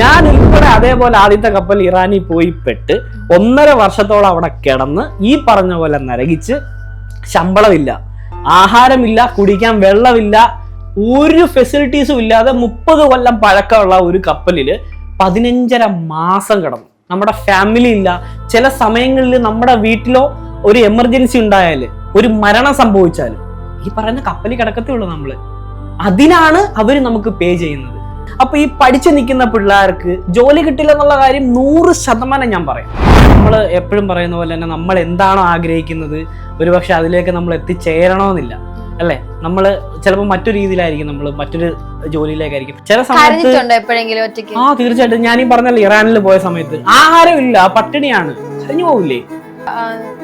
ഞാൻ ഉൾപ്പെടെ അതേപോലെ ആദ്യത്തെ കപ്പൽ ഇറാനിൽ പോയി പെട്ട് ഒന്നര വർഷത്തോളം അവിടെ കിടന്ന് ഈ പറഞ്ഞ പോലെ നരകിച്ച് ശമ്പളമില്ല ആഹാരമില്ല കുടിക്കാൻ വെള്ളമില്ല ഒരു ഫെസിലിറ്റീസും ഇല്ലാതെ മുപ്പത് കൊല്ലം പഴക്കമുള്ള ഒരു കപ്പലിൽ പതിനഞ്ചര മാസം കിടന്നു. നമ്മുടെ ഫാമിലി ഇല്ല. ചില സമയങ്ങളിൽ നമ്മുടെ വീട്ടിലോ ഒരു എമർജൻസി ഉണ്ടായാൽ ഒരു മരണം സംഭവിച്ചാൽ ഈ പറയുന്ന കപ്പലിൽ കിടക്കത്തേ ഉള്ളൂ നമ്മൾ അതിനാണ് അവർ നമുക്ക് പേ ചെയ്യുന്നത്. അപ്പൊ ഈ പഠിച്ചു നിൽക്കുന്ന പിള്ളേർക്ക് ജോലി കിട്ടില്ല എന്നുള്ള കാര്യം നൂറ് ശതമാനം ഞാൻ പറയാം. നമ്മൾ എപ്പോഴും പറയുന്ന പോലെ തന്നെ നമ്മൾ എന്താണോ ആഗ്രഹിക്കുന്നത് ഒരുപക്ഷെ അതിലേക്ക് നമ്മൾ എത്തിച്ചേരണമെന്നില്ല. അല്ലെ? നമ്മൾ ചിലപ്പോൾ മറ്റൊരു രീതിയിലായിരിക്കും നമ്മൾ മറ്റൊരു ജോലിയിലേക്കായിരിക്കും. ചില സമയത്ത് ആ തീർച്ചയായിട്ടും. ഞാൻ ഈ പറഞ്ഞല്ലോ ഇറാനിൽ പോയ സമയത്ത്. ആഹാരം ആഹാരമില്ല പട്ടിണിയാണ്. കരഞ്ഞു പോവില്ലേ?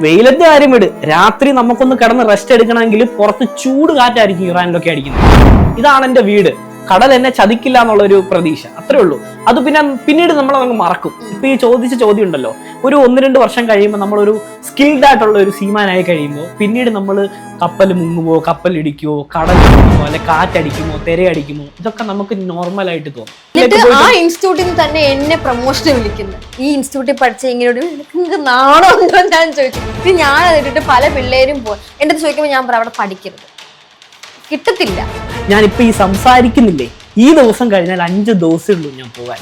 വെയിലത്തെ കാര്യം വിട്. രാത്രി നമുക്കൊന്ന് കിടന്ന് റെസ്റ്റ് എടുക്കണമെങ്കിൽ പുറത്ത് ചൂട് കാറ്റായിരിക്കും ഇറാനിലൊക്കെ അടിക്കുന്നത്. ഇതാണ് എന്റെ വീട്. കടൽ എന്നെ ചതിക്കില്ല എന്നുള്ള ഒരു പ്രതീക്ഷ. അത്രേ ഉള്ളൂ. അത് പിന്നെ പിന്നീട് നമ്മൾ അങ്ങ് മറക്കും. ഇപ്പൊ ഈ ചോദിച്ച ചോദ്യം ഉണ്ടല്ലോ ഒരു ഒന്ന് രണ്ട് വർഷം കഴിയുമ്പോൾ നമ്മളൊരു സ്കിൽഡ് ആയിട്ടുള്ള ഒരു സീമാനായി കഴിയുമ്പോൾ പിന്നീട് നമ്മൾ കപ്പൽ മുങ്ങുമോ കപ്പൽ ഇടിക്കുമോ കടൽ ഇടിക്കുമോ അല്ലെ കാറ്റടിക്കുമോ തിരയടിക്കുമോ ഇതൊക്കെ നമുക്ക് നോർമൽ ആയിട്ട് തോന്നും. എന്നിട്ട് ആ ഇൻസ്റ്റിറ്റ്യൂട്ടിൽ നിന്ന് തന്നെ എന്നെ പ്രൊമോഷൻ വിളിക്കുന്നു. ഈ ഇൻസ്റ്റിറ്റ്യൂട്ടിൽ പഠിച്ച ഇങ്ങനെ നിങ്ങൾക്ക് നാണോ ഉണ്ടോ ഞാൻ ചോദിച്ചു. ഇത് ഞാൻ അതിട്ടിട്ട് പല പിള്ളേരും പോകും എന്റെ ചോദിക്കുമ്പോൾ ഞാൻ അവിടെ പഠിക്കരുത്. കിട്ടത്തില്ല. ഞാനിപ്പോ ഈ സംസാരിക്കുന്നില്ലേ? ഈ ദിവസം കഴിഞ്ഞാൽ അഞ്ച് ദിവസേ ഉള്ളൂ ഞാൻ പോകാൻ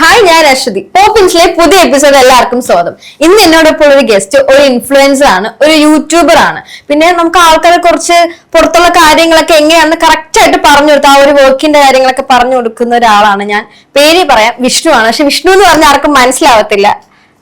ഹായ് ഞാൻ അശ്വതി പോപ്പിൻസിലെ പുതിയ എപ്പിസോഡ് എല്ലാവർക്കും സ്വാഗതം. ഇന്ന് എന്നോടൊപ്പം ഒരു ഗസ്റ്റ് ഒരു ഇൻഫ്ലുവൻസർ ആണ് ഒരു യൂട്യൂബർ ആണ്. പിന്നെ നമുക്ക് ആൾക്കാരെ കുറച്ച് പുറത്തുള്ള കാര്യങ്ങളൊക്കെ എങ്ങനെയാണ് കറക്റ്റ് ആയിട്ട് പറഞ്ഞു കൊടുത്ത ആ ഒരു വർക്കിന്റെ കാര്യങ്ങളൊക്കെ പറഞ്ഞു കൊടുക്കുന്ന ഒരാളാണ് ഞാൻ. പേര് പറയാം വിഷ്ണു ആണ്. പക്ഷെ വിഷ്ണു എന്ന് പറഞ്ഞാൽ ആർക്കും മനസ്സിലാവത്തില്ല.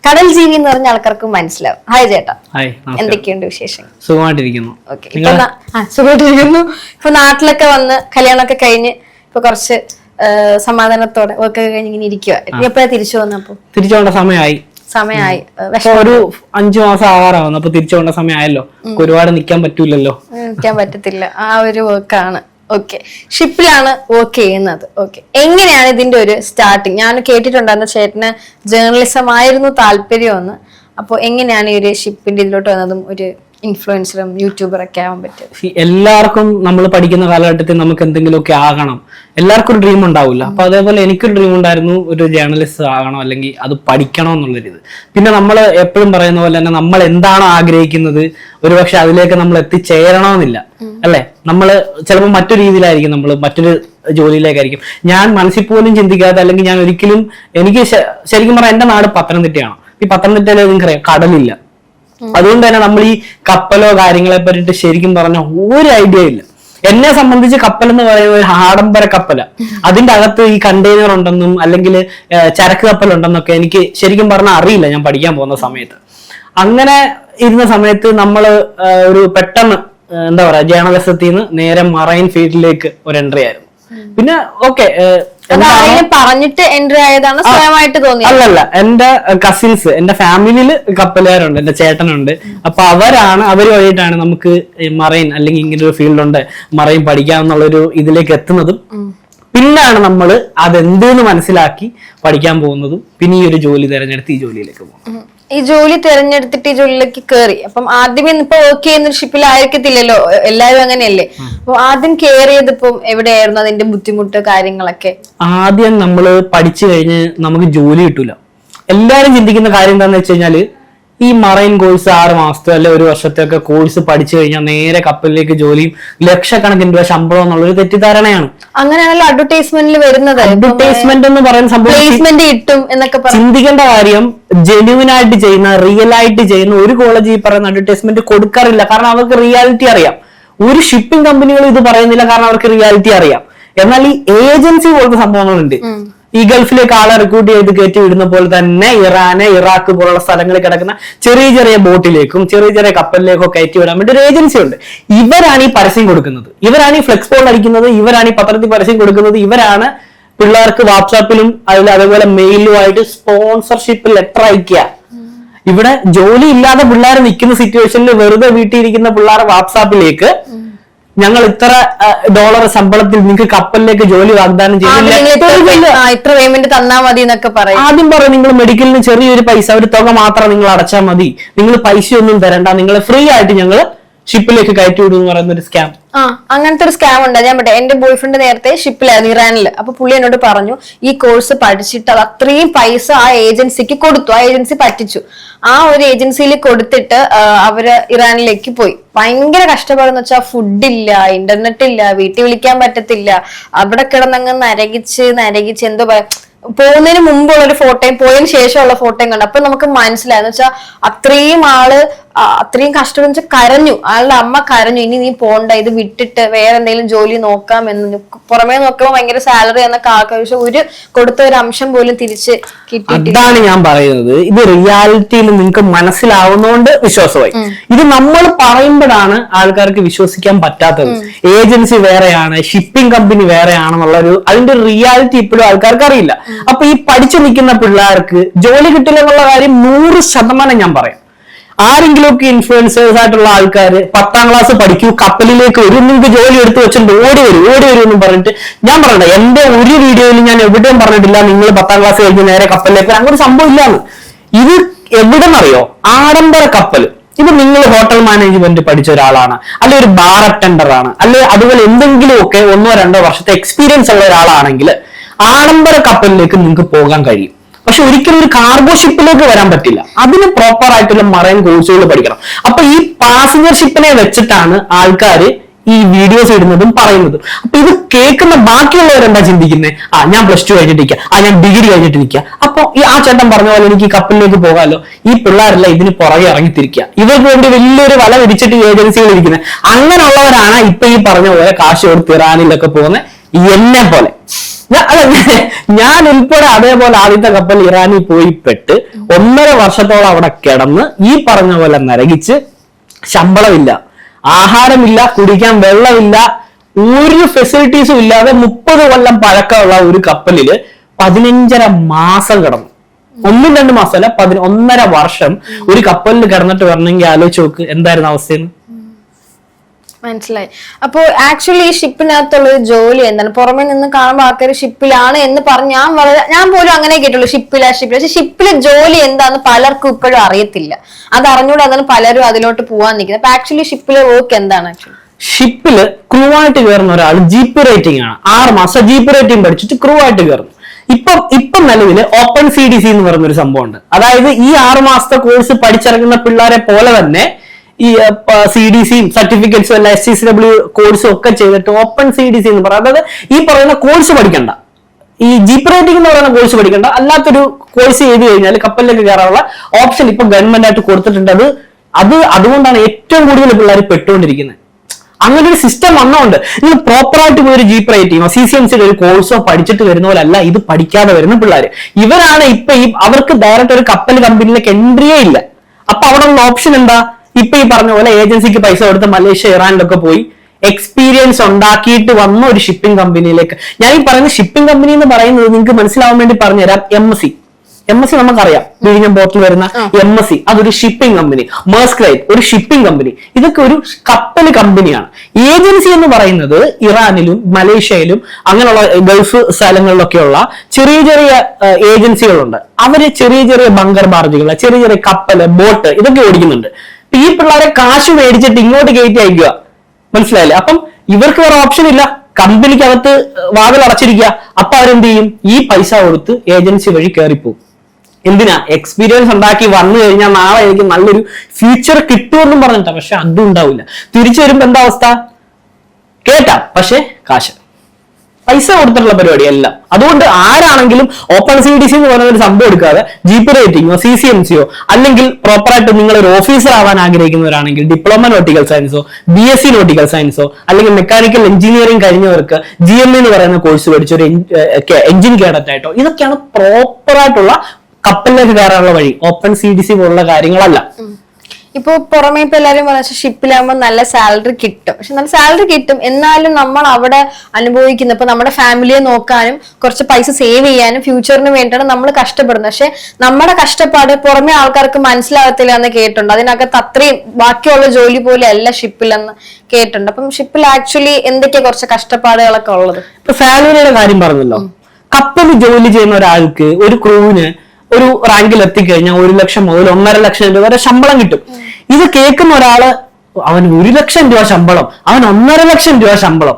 കടൽ ജീവി എന്ന് പറഞ്ഞ ആൾക്കാർക്ക് മനസ്സിലാവും. ഹായ് ചേട്ടാ. ഹായ് നമസ്കാരം. എന്തൊക്കെയുണ്ട് വിശേഷം സുഖമായിട്ടിരിക്കുന്നു. ഓക്കെ ഇപ്പൊ നാ- ആ, സുഖമായിട്ടിരിക്കുന്നു. ഇപ്പൊ നാട്ടിലൊക്കെ വന്ന് കല്യാണമൊക്കെ കഴിഞ്ഞ് ഇപ്പൊ കുറച്ച് ആ, സമാധാനത്തോടെ ഒക്കെ കഴിഞ്ഞ് ഇങ്ങനെ ഇരിക്കുക എപ്പോഴാ തിരിച്ചു വന്നപ്പോ? തിരിച്ചു പോകേണ്ട സമയമായി. സമയമായി. ആ, ഇപ്പൊ വിഷമം. ഒരു അഞ്ചു മാസം ആവാറാവുന്നു. അപ്പൊ തിരിച്ചു പോകേണ്ട സമയമായല്ലോ. ഒരുപാട് നിക്കാൻ പറ്റൂലല്ലോ. നിൽക്കാൻ പറ്റത്തില്ല. ആ ഒരു വർക്കാണ് ഓക്കെ ഷിപ്പിലാണ് വർക്ക് ചെയ്യുന്നത്. ഓക്കെ എങ്ങനെയാണ് ഇതിന്റെ ഒരു സ്റ്റാർട്ടിങ് ഞാൻ കേട്ടിട്ടുണ്ടായിരുന്നു ചേട്ടന് ജേർണലിസം ആയിരുന്നു താല്പര്യമെന്ന്. അപ്പോൾ എങ്ങനെയാണ് ഈ ഒരു ഷിപ്പിന്റെ ഇതിലോട്ട് വന്നതും ഒരു ഇൻഫ്ലുവൻസറും യൂട്യൂബറൊക്കെ ആവാൻ പറ്റും. എല്ലാവർക്കും നമ്മൾ പഠിക്കുന്ന കാലഘട്ടത്തിൽ നമുക്ക് എന്തെങ്കിലുമൊക്കെ ആകണം. എല്ലാവർക്കും ഒരു ഡ്രീം ഉണ്ടാവില്ല. അപ്പൊ അതേപോലെ എനിക്കൊരു ഡ്രീം ഉണ്ടായിരുന്നു ഒരു ജേർണലിസ്റ്റ് ആകണം അല്ലെങ്കിൽ അത് പഠിക്കണം എന്നുള്ളൊരിത് പിന്നെ നമ്മൾ എപ്പോഴും പറയുന്ന പോലെ തന്നെ നമ്മൾ എന്താണ് ആഗ്രഹിക്കുന്നത്? ഒരുപക്ഷെ അതിലേക്ക് നമ്മൾ എത്തിച്ചേരണമെന്നില്ല. അല്ലെ? നമ്മൾ ചിലപ്പോൾ മറ്റൊരു രീതിയിലായിരിക്കും നമ്മൾ മറ്റൊരു ജോലിയിലേക്കായിരിക്കും. ഞാൻ മനസ്സിൽ പോലും ചിന്തിക്കാതെ അല്ലെങ്കിൽ ഞാൻ ഒരിക്കലും എനിക്ക് ശരിക്കും പറഞ്ഞാൽ എന്റെ നാട് പത്തനംതിട്ടയാണ്. ഈ പത്തനംതിട്ടയിൽ നിങ്ങൾക്കറിയാം കടലില്ല. അതുകൊണ്ട് തന്നെ നമ്മൾ ഈ കപ്പലോ കാര്യങ്ങളെ പറ്റിയിട്ട് ശരിക്കും പറഞ്ഞ ഒരു ഐഡിയ ഇല്ല. എന്നെ സംബന്ധിച്ച് കപ്പൽ എന്ന് പറയുന്നത് ഒരു ആഡംബര കപ്പല. അതിന്റെ അകത്ത് ഈ കണ്ടെയ്നർ ഉണ്ടെന്നും അല്ലെങ്കിൽ ചരക്ക് കപ്പൽ ഉണ്ടെന്നൊക്കെ എനിക്ക് ശരിക്കും പറഞ്ഞാൽ അറിയില്ല ഞാൻ പഠിക്കാൻ പോകുന്ന സമയത്ത്. അങ്ങനെ ഇരുന്ന സമയത്ത് നമ്മൾ ഒരു പെട്ടെന്ന് എന്താ പറയാ ജേർണലിസത്തിൽ നിന്ന് നേരെ മറൈൻ ഫീൽഡിലേക്ക് ഒരു എൻട്രി ആയിരുന്നു. പിന്നെ ഓക്കെ പറഞ്ഞിട്ട് എൻട്രി ആയതാണ്? സ്വയമായിട്ട് തോന്നി അല്ലല്ല എന്റെ കസിൻസ് എന്റെ ഫാമിലിയിൽ കപ്പലുകാരുണ്ട് എന്റെ ചേട്ടനുണ്ട്. അപ്പൊ അവരാണ് അവർ വഴിയിട്ടാണ് നമുക്ക് മറൈൻ അല്ലെങ്കിൽ ഇങ്ങനെ ഒരു ഫീൽഡ് ഉണ്ട് മറൈൻ പഠിക്കാമെന്നുള്ളൊരു ഇതിലേക്ക് എത്തുന്നതും. പിന്നാണ് നമ്മൾ അതെന്തെന്ന് മനസ്സിലാക്കി പഠിക്കാൻ പോകുന്നതും. പിന്നെ ഈ ഒരു ജോലി തിരഞ്ഞെടുത്ത് ഈ ജോലിയിലേക്ക് പോകും ഉം. ഈ ജോലി തിരഞ്ഞെടുത്തിട്ട് ഈ ജോലിയിലേക്ക് കയറി അപ്പം ആദ്യമേ ഇപ്പൊ വർക്ക് ചെയ്യുന്ന ഷിപ്പിലായിരിക്കത്തില്ലല്ലോ എല്ലാവരും അങ്ങനെയല്ലേ? അപ്പൊ ആദ്യം കയറിയത് ഇപ്പം എവിടെയായിരുന്നു അതിന്റെ ബുദ്ധിമുട്ട് കാര്യങ്ങളൊക്കെ? ആദ്യം നമ്മൾ പഠിച്ചു കഴിഞ്ഞ് നമുക്ക് ജോലി കിട്ടൂല. എല്ലാരും ചിന്തിക്കുന്ന കാര്യം എന്താന്ന് വെച്ച് കഴിഞ്ഞാൽ ഈ മറൈൻ കോഴ്സ് ആറ് മാസത്തെ അല്ലെ ഒരു വർഷത്തെ ഒക്കെ കോഴ്സ് പഠിച്ചു കഴിഞ്ഞാൽ നേരെ കപ്പലിലേക്ക് ജോലിയും ലക്ഷക്കണക്കിന് രൂപ ശമ്പളം എന്നുള്ളൊരു തെറ്റിദ്ധാരണയാണ്. അങ്ങനെയാണല്ലോ അഡ്വർടൈസ്മെന്റിൽ വരുന്നത്. അഡ്വർടൈസ്മെന്റ് എന്ന് പറയുന്ന സംഭവം പ്ലേസ്മെന്റ് കിട്ടും എന്നൊക്കെ ചിന്തിക്കേണ്ട കാര്യം ജെന്യുവൻ ആയിട്ട് ചെയ്യുന്ന റിയൽ ആയിട്ട് ചെയ്യുന്ന ഒരു കോളേജ് ഈ പറയുന്ന അഡ്വർടൈസ്മെന്റ് കൊടുക്കാറില്ല. കാരണം അവർക്ക് റിയാലിറ്റി അറിയാം. ഒരു ഷിപ്പിംഗ് കമ്പനികളും ഇത് പറയുന്നില്ല കാരണം അവർക്ക് റിയാലിറ്റി അറിയാം. എന്നാൽ ഈ ഏജൻസി പോലത്തെ സംഭവങ്ങളുണ്ട്. ഈ ഗൾഫിലേക്ക് ആളെ റിക്രൂട്ട് ചെയ്ത് കയറ്റി വിടുന്ന പോലെ തന്നെ ഇറാന് ഇറാഖ് പോലുള്ള സ്ഥലങ്ങളിൽ കിടക്കുന്ന ചെറിയ ചെറിയ ബോട്ടിലേക്കും ചെറിയ ചെറിയ കപ്പലിലേക്കും കയറ്റി വിടാൻ വേണ്ടി ഒരു ഏജൻസി ഉണ്ട്. ഇവരാണ് ഈ പരസ്യം കൊടുക്കുന്നത്. ഇവരാണ് ഈ ഫ്ലെക്സ് ബോൾ അടിക്കുന്നത്. ഇവരാണ് ഈ പത്രത്തിൽ പരസ്യം കൊടുക്കുന്നത്. ഇവരാണ് പിള്ളേർക്ക് വാട്സാപ്പിലും അതിൽ അതേപോലെ മെയിലുമായിട്ട് സ്പോൺസർഷിപ്പ് ലെറ്റർ അയക്കുക ഇവിടെ ജോലി ഇല്ലാതെ പിള്ളേർ നിൽക്കുന്ന സിറ്റുവേഷനിൽ വെറുതെ വീട്ടിൽ ഇരിക്കുന്ന പിള്ളേർ വാട്സാപ്പിലേക്ക് ഞങ്ങൾ ഇത്ര ഡോളർ ശമ്പളത്തിൽ നിങ്ങൾക്ക് കപ്പലിലേക്ക് ജോലി വാഗ്ദാനം ചെയ്യുന്നില്ല ഇത്ര പേയ്മെന്റ് തന്നാ മതി എന്നൊക്കെ പറയും. ആദ്യം പറയും നിങ്ങൾ മെഡിക്കലിന് ചെറിയൊരു പൈസ ഒരു തുക മാത്രം നിങ്ങൾ അടച്ചാൽ മതി. നിങ്ങൾ പൈസ ഒന്നും തരണ്ട. നിങ്ങളെ ഫ്രീ ആയിട്ട് ഞങ്ങൾ ഷിപ്പിലേക്ക് കയറ്റി വിടും എന്ന് പറയുന്ന ഒരു സ്കാം അങ്ങനത്തെ ഒരു സ്കാം ഉണ്ട്. ഞാൻ പറ്റേ എന്റെ ബോയ് ഫ്രണ്ട് നേരത്തെ ഷിപ്പിലായിരുന്നു ഇറാനിൽ അപ്പൊ പുള്ളി എന്നോട് പറഞ്ഞു ഈ കോഴ്സ് പഠിച്ചിട്ട് അത് അത്രയും പൈസ ആ ഏജൻസിക്ക് കൊടുത്തു ആ ഏജൻസി പറ്റിച്ചു. ആ ഒരു ഏജൻസിയിൽ കൊടുത്തിട്ട് അവർ ഇറാനിലേക്ക് പോയി. ഭയങ്കര കഷ്ടപ്പാടെന്ന് വെച്ചാൽ ഫുഡില്ല ഇന്റർനെറ്റ് ഇല്ല വീട്ടിൽ വിളിക്കാൻ പറ്റത്തില്ല. അവിടെ കിടന്നങ്ങ് നരകിച്ച് നരകിച്ച് എന്തോ പോകുന്നതിന് മുമ്പുള്ള ഒരു ഫോട്ടോയും പോയതിന് ശേഷമുള്ള ഫോട്ടോയും കണ്ടു അപ്പൊ നമുക്ക് മനസ്സിലായെന്ന് വെച്ചാൽ അത്രയും ആൾ അത്രയും കഷ്ടം വെച്ചാൽ കരഞ്ഞു. ആളുടെ അമ്മ കരഞ്ഞു. ഇനി നീ പോണ്ട ഇത് വിട്ടിട്ട് വേറെ എന്തെങ്കിലും ജോലി നോക്കാം എന്ന്. പുറമേ നോക്കുമ്പോൾ ഭയങ്കര സാലറി എന്ന കാക്ക പക്ഷെ ഒരു കൊടുത്ത ഒരു അംശം പോലും തിരിച്ച് അതാണ് ഞാൻ പറയുന്നത്. ഇത് റിയാലിറ്റിയിൽ നിങ്ങൾക്ക് മനസ്സിലാവുന്നോണ്ട് വിശ്വാസമായി. ഇത് നമ്മൾ പറയുമ്പോഴാണ് ആൾക്കാർക്ക് വിശ്വസിക്കാൻ പറ്റാത്തത്. ഏജൻസി വേറെയാണ് ഷിപ്പിംഗ് കമ്പനി വേറെയാണെന്നുള്ള ഒരു അതിന്റെ റിയാലിറ്റി ഇപ്പോഴും ആൾക്കാർക്ക് അറിയില്ല. അപ്പൊ ഈ പഠിച്ചു നിൽക്കുന്ന പിള്ളേർക്ക് ജോലി കിട്ടില്ല എന്നുള്ള കാര്യം നൂറ് ശതമാനം ഞാൻ പറയാം. ആരെങ്കിലും ഒക്കെ ഇൻഫ്ലുവൻസേഴ്സ് ആയിട്ടുള്ള ആൾക്കാർ പത്താം ക്ലാസ് പഠിക്കൂ കപ്പലിലേക്ക് ഒരു നിങ്ങൾക്ക് ജോലി എടുത്ത് വെച്ചിട്ടുണ്ട് ഓടി വരും ഓടി വരും എന്ന് പറഞ്ഞിട്ട് ഞാൻ പറയട്ടെ എന്റെ ഒരു വീഡിയോയിൽ ഞാൻ എവിടെയും പറഞ്ഞിട്ടില്ല നിങ്ങൾ പത്താം ക്ലാസ് കഴിഞ്ഞ് നേരെ കപ്പലിലേക്ക്. അങ്ങനെ സംഭവം ഇല്ലാന്ന്. ഇത് എവിടെന്നറിയോ? ആഡംബര കപ്പൽ. ഇത് നിങ്ങൾ ഹോട്ടൽ മാനേജ്മെന്റ് പഠിച്ച ഒരാളാണ് അല്ലെ ഒരു ബാർ അറ്റൻഡർ ആണ് അല്ലെ അതുപോലെ എന്തെങ്കിലുമൊക്കെ ഒന്നോ രണ്ടോ വർഷത്തെ എക്സ്പീരിയൻസ് ഉള്ള ഒരാളാണെങ്കിൽ ആഡംബര കപ്പലിലേക്ക് നിങ്ങൾക്ക് പോകാൻ കഴിയും. പക്ഷെ ഒരിക്കലും ഒരു കാർഗോ ഷിപ്പിലേക്ക് വരാൻ പറ്റില്ല. അതിന് പ്രോപ്പർ ആയിട്ടുള്ള മറൈൻ കോഴ്സുകൾ പഠിക്കണം. അപ്പൊ ഈ പാസഞ്ചർ ഷിപ്പിനെ വെച്ചിട്ടാണ് ആൾക്കാർ ഈ വീഡിയോസ് ഇടുന്നതും പറയുന്നതും. അപ്പൊ ഇത് കേൾക്കുന്ന ബാക്കിയുള്ളവരെന്താ ചിന്തിക്കുന്നത് ആ ഞാൻ പ്ലസ് ടു കഴിഞ്ഞിട്ടിരിക്കുക ആ ഞാൻ ഡിഗ്രി കഴിഞ്ഞിട്ടിരിക്കുക അപ്പൊ ഈ ആ ചേട്ടൻ പറഞ്ഞ പോലെ എനിക്ക് കപ്പലിലേക്ക് പോകാമല്ലോ ഈ പിള്ളേരല്ല ഇതിന് പുറകെ ഇറങ്ങിത്തിരിക്കുക ഇവർക്ക് വേണ്ടി വലിയൊരു വല വിരിച്ചിട്ട് ഏജൻസികൾ ഇരിക്കുന്നത് അങ്ങനെയുള്ളവരാണ് ഇപ്പൊ ഈ പറഞ്ഞ പോലെ കാശ് കൊടുത്ത് ഇറാനിലൊക്കെ പോകുന്നത് എന്നെ പോലെ. ഞാൻ ഉൾപ്പെടെ അതേപോലെ ആദ്യത്തെ കപ്പൽ ഇറാനിൽ പോയി പെട്ട് ഒന്നര വർഷത്തോളം അവിടെ കിടന്ന് ഈ പറഞ്ഞ പോലെ നരകിച്ച് ശമ്പളമില്ല ആഹാരമില്ല കുടിക്കാൻ വെള്ളമില്ല ഒരു ഫെസിലിറ്റീസും ഇല്ലാതെ മുപ്പത് കൊല്ലം പഴക്കമുള്ള ഒരു കപ്പലിൽ പതിനഞ്ചര മാസം കിടന്നു. ഒന്നും രണ്ട് മാസമല്ല പതിന ഒന്നര വർഷം ഒരു കപ്പലിൽ കിടന്നിട്ട് വരണമെങ്കിൽ ആലോചിച്ച് നോക്ക് എന്തായിരുന്നു അവസ്ഥയെന്ന്. മനസ്സിലായി. അപ്പോ ആക്ച്വലി ഈ ഷിപ്പിനകത്തുള്ള ഒരു ജോലി എന്താണ്? പുറമെ നിന്ന് കാണുമ്പോൾ ആൾക്കാർ ഷിപ്പിലാണ് എന്ന് പറഞ്ഞ് ഞാൻ വളരെ ഞാൻ പോലും അങ്ങനെ കേട്ടുള്ളൂ ഷിപ്പിലാ ഷിപ്പിൽ പക്ഷെ ഷിപ്പിലെ ജോലി എന്താന്ന് പലർക്കും ഇപ്പോഴും അറിയത്തില്ല. അത് അറിഞ്ഞുകൂടെ അതാണ് പലരും അതിലോട്ട് പോവാൻ നിൽക്കുന്നത്. അപ്പൊ ആക്ച്വലി ഷിപ്പിലെ വർക്ക് എന്താണ്? ഷിപ്പിൽ ക്രൂ ആയിട്ട് കയറുന്ന ഒരാൾ ജീപ്പ് റേറ്റിംഗ് ആണ്. ആറ് മാസം ജീപ്പ് റേറ്റിംഗ് പഠിച്ചിട്ട് ക്രൂ ആയിട്ട് കയറുന്നു. ഇപ്പം ഇപ്പം നിലവിൽ ഓപ്പൺ സി ഡി സി എന്ന് പറയുന്ന ഒരു സംഭവമുണ്ട്. അതായത് ഈ ആറ് മാസത്തെ കോഴ്സ് പഠിച്ചിറങ്ങുന്ന പിള്ളേരെ പോലെ തന്നെ ഈ സി ഡി സിയും സർട്ടിഫിക്കറ്റ്സും അല്ല എസ് സി സി ഡബ്ല്യു കോഴ്സും ഒക്കെ ചെയ്തിട്ട് ഓപ്പൺ സി ഡി സി എന്ന് പറയാം. അതായത് ഈ പറയുന്ന കോഴ്സ് പഠിക്കണ്ട. ഈ ജീപ്പ് റേറ്റിംഗ് എന്ന് പറയുന്ന കോഴ്സ് പഠിക്കണ്ട. അല്ലാത്തൊരു കോഴ്സ് ചെയ്ത് കഴിഞ്ഞാൽ കപ്പലിലേക്ക് കയറാനുള്ള ഓപ്ഷൻ ഇപ്പൊ ഗവൺമെന്റ് ആയിട്ട് കൊടുത്തിട്ടുണ്ട്. അത് അത് അതുകൊണ്ടാണ് ഏറ്റവും കൂടുതൽ പിള്ളേർ പെട്ടുകൊണ്ടിരിക്കുന്നത്. അങ്ങനെ ഒരു സിസ്റ്റം വന്നതുകൊണ്ട് നിങ്ങൾ പ്രോപ്പർ ആയിട്ട് പോയി ഒരു GP rating C C M സിയുടെ ഒരു കോഴ്സോ പഠിച്ചിട്ട് വരുന്ന പോലെ അല്ല ഇത് പഠിക്കാതെ വരുന്ന പിള്ളേർ ഇവരാണ് ഇപ്പൊ ഈ അവർക്ക് ഡയറക്റ്റ് ഒരു കപ്പൽ കമ്പനിയിലേക്ക് എൻട്രിയേ ഇല്ല. അപ്പൊ അവിടെ ഉള്ള ഓപ്ഷൻ എന്താ? ഇപ്പൊ ഈ പറഞ്ഞ പോലെ ഏജൻസിക്ക് പൈസ കൊടുത്ത് മലേഷ്യ ഇറാനിലൊക്കെ പോയി എക്സ്പീരിയൻസ് ഉണ്ടാക്കിയിട്ട് വന്ന ഒരു ഷിപ്പിംഗ് കമ്പനിയിലേക്ക് ഞാൻ ഈ പറയുന്ന ഷിപ്പിംഗ് കമ്പനി എന്ന് പറയുന്നത് നിങ്ങൾക്ക് മനസ്സിലാവാൻ വേണ്ടി പറഞ്ഞുതരാം M S C M S C നമുക്കറിയാം. വിഴിഞ്ഞം ബോട്ടിൽ വരുന്ന എം എസ് സി അതൊരു ഷിപ്പിംഗ് കമ്പനി മേഴ്സ്ക് ലൈൻ ഒരു ഷിപ്പിംഗ് കമ്പനി ഇതൊക്കെ ഒരു കപ്പൽ കമ്പനിയാണ് ഏജൻസി എന്ന് പറയുന്നത് ഇറാനിലും മലേഷ്യയിലും അങ്ങനെയുള്ള ഗൾഫ് സ്ഥലങ്ങളിലൊക്കെയുള്ള ചെറിയ ചെറിയ ഏജൻസികളുണ്ട്. അവർ ചെറിയ ചെറിയ ബങ്കർ ബാർജുകൾ ചെറിയ ചെറിയ കപ്പൽ ബോട്ട് ഇതൊക്കെ ഓടിക്കുന്നുണ്ട്. ഈ പിള്ളേരെ കാശ് മേടിച്ചിട്ട് ഇങ്ങോട്ട് കയറ്റി അയക്കുക. മനസ്സിലായില്ലേ? അപ്പം ഇവർക്ക് വേറെ ഓപ്ഷൻ ഇല്ല. കമ്പനിക്കകത്ത് വാതിൽ അടച്ചിരിക്കുക. അപ്പൊ അവരെന്ത് ചെയ്യും? ഈ പൈസ കൊടുത്ത് ഏജൻസി വഴി കയറിപ്പോകും എന്തിനാ? എക്സ്പീരിയൻസ് ഉണ്ടാക്കി വന്നു കഴിഞ്ഞാൽ നാളെ എനിക്ക് നല്ലൊരു ഫ്യൂച്ചർ കിട്ടുമെന്നും പറഞ്ഞിട്ടാ. പക്ഷെ അതും ഉണ്ടാവില്ല തിരിച്ചു വരുമ്പോ എന്താ അവസ്ഥ? കേട്ടാ. പക്ഷെ കാശ്. പൈസ കൊടുത്തിട്ടുള്ള പരിപാടി അതുകൊണ്ട് ആരാണെങ്കിലും ഓപ്പൺ സി ഡി സി എന്ന് പറയുന്ന ഒരു സംഭവം എടുക്കാതെ ജീപ്പ് റേറ്റിംഗോ സി സി എം സിയോ അല്ലെങ്കിൽ പ്രോപ്പറായിട്ട് നിങ്ങൾ ഒരു ഓഫീസർ ആവാൻ ആഗ്രഹിക്കുന്നവരാണെങ്കിൽ ഡിപ്ലോമ നോട്ടിക്കൽ സയൻസോ ബി എസ് സി നോട്ടിക്കൽ സയൻസോ അല്ലെങ്കിൽ മെക്കാനിക്കൽ എഞ്ചിനീയറിംഗ് കഴിഞ്ഞവർക്ക് ജി എം എന്ന് പറയുന്ന കോഴ്സ് പഠിച്ച ഒരു എഞ്ചിൻ കേഡറ്റ് ആയിട്ടോ ഇതൊക്കെയാണ് പ്രോപ്പറായിട്ടുള്ള കപ്പലിലേക്ക് കയറാനുള്ള വഴി. ഓപ്പൺ സി ഡി സി പോലുള്ള കാര്യങ്ങളല്ല. ഇപ്പൊ പുറമേ ഇപ്പൊ എല്ലാരും പറഞ്ഞ ഷിപ്പിലാകുമ്പോൾ നല്ല സാലറി കിട്ടും. പക്ഷെ നല്ല സാലറി കിട്ടും. എന്നാലും നമ്മൾ അവിടെ അനുഭവിക്കുന്ന ഇപ്പൊ നമ്മുടെ ഫാമിലിയെ നോക്കാനും കുറച്ച് പൈസ സേവ് ചെയ്യാനും ഫ്യൂച്ചറിന് വേണ്ടിയാണ് നമ്മൾ കഷ്ടപ്പെടുന്നത്. പക്ഷെ നമ്മുടെ കഷ്ടപ്പാട് പുറമേ ആൾക്കാർക്ക് മനസ്സിലാകത്തില്ല എന്ന് കേട്ടിട്ടുണ്ട്. അതിനകത്ത് അത്രയും ബാക്കിയുള്ള ജോലി പോലെ അല്ല ഷിപ്പിലെന്ന് കേട്ടിട്ടുണ്ട്. അപ്പം ഷിപ്പിൽ ആക്ച്വലി എന്തൊക്കെയാ കുറച്ച് കഷ്ടപ്പാടുകളൊക്കെ ഉള്ളത്? ഇപ്പൊ സാലറിയുടെ കാര്യം പറഞ്ഞല്ലോ. കപ്പൽ ജോലി ചെയ്യുന്ന ഒരാൾക്ക് ഒരു ക്രൂവിന് ഒരു റാങ്കിൽ എത്തിക്കഴിഞ്ഞാൽ ഒരു ലക്ഷം മുതൽ ഒന്നര ലക്ഷം രൂപ വരെ ശമ്പളം കിട്ടും. ഇത് കേൾക്കുന്ന ഒരാൾ അവൻ ഒരു ലക്ഷം രൂപ ശമ്പളം അവൻ ഒന്നര ലക്ഷം രൂപ ശമ്പളം.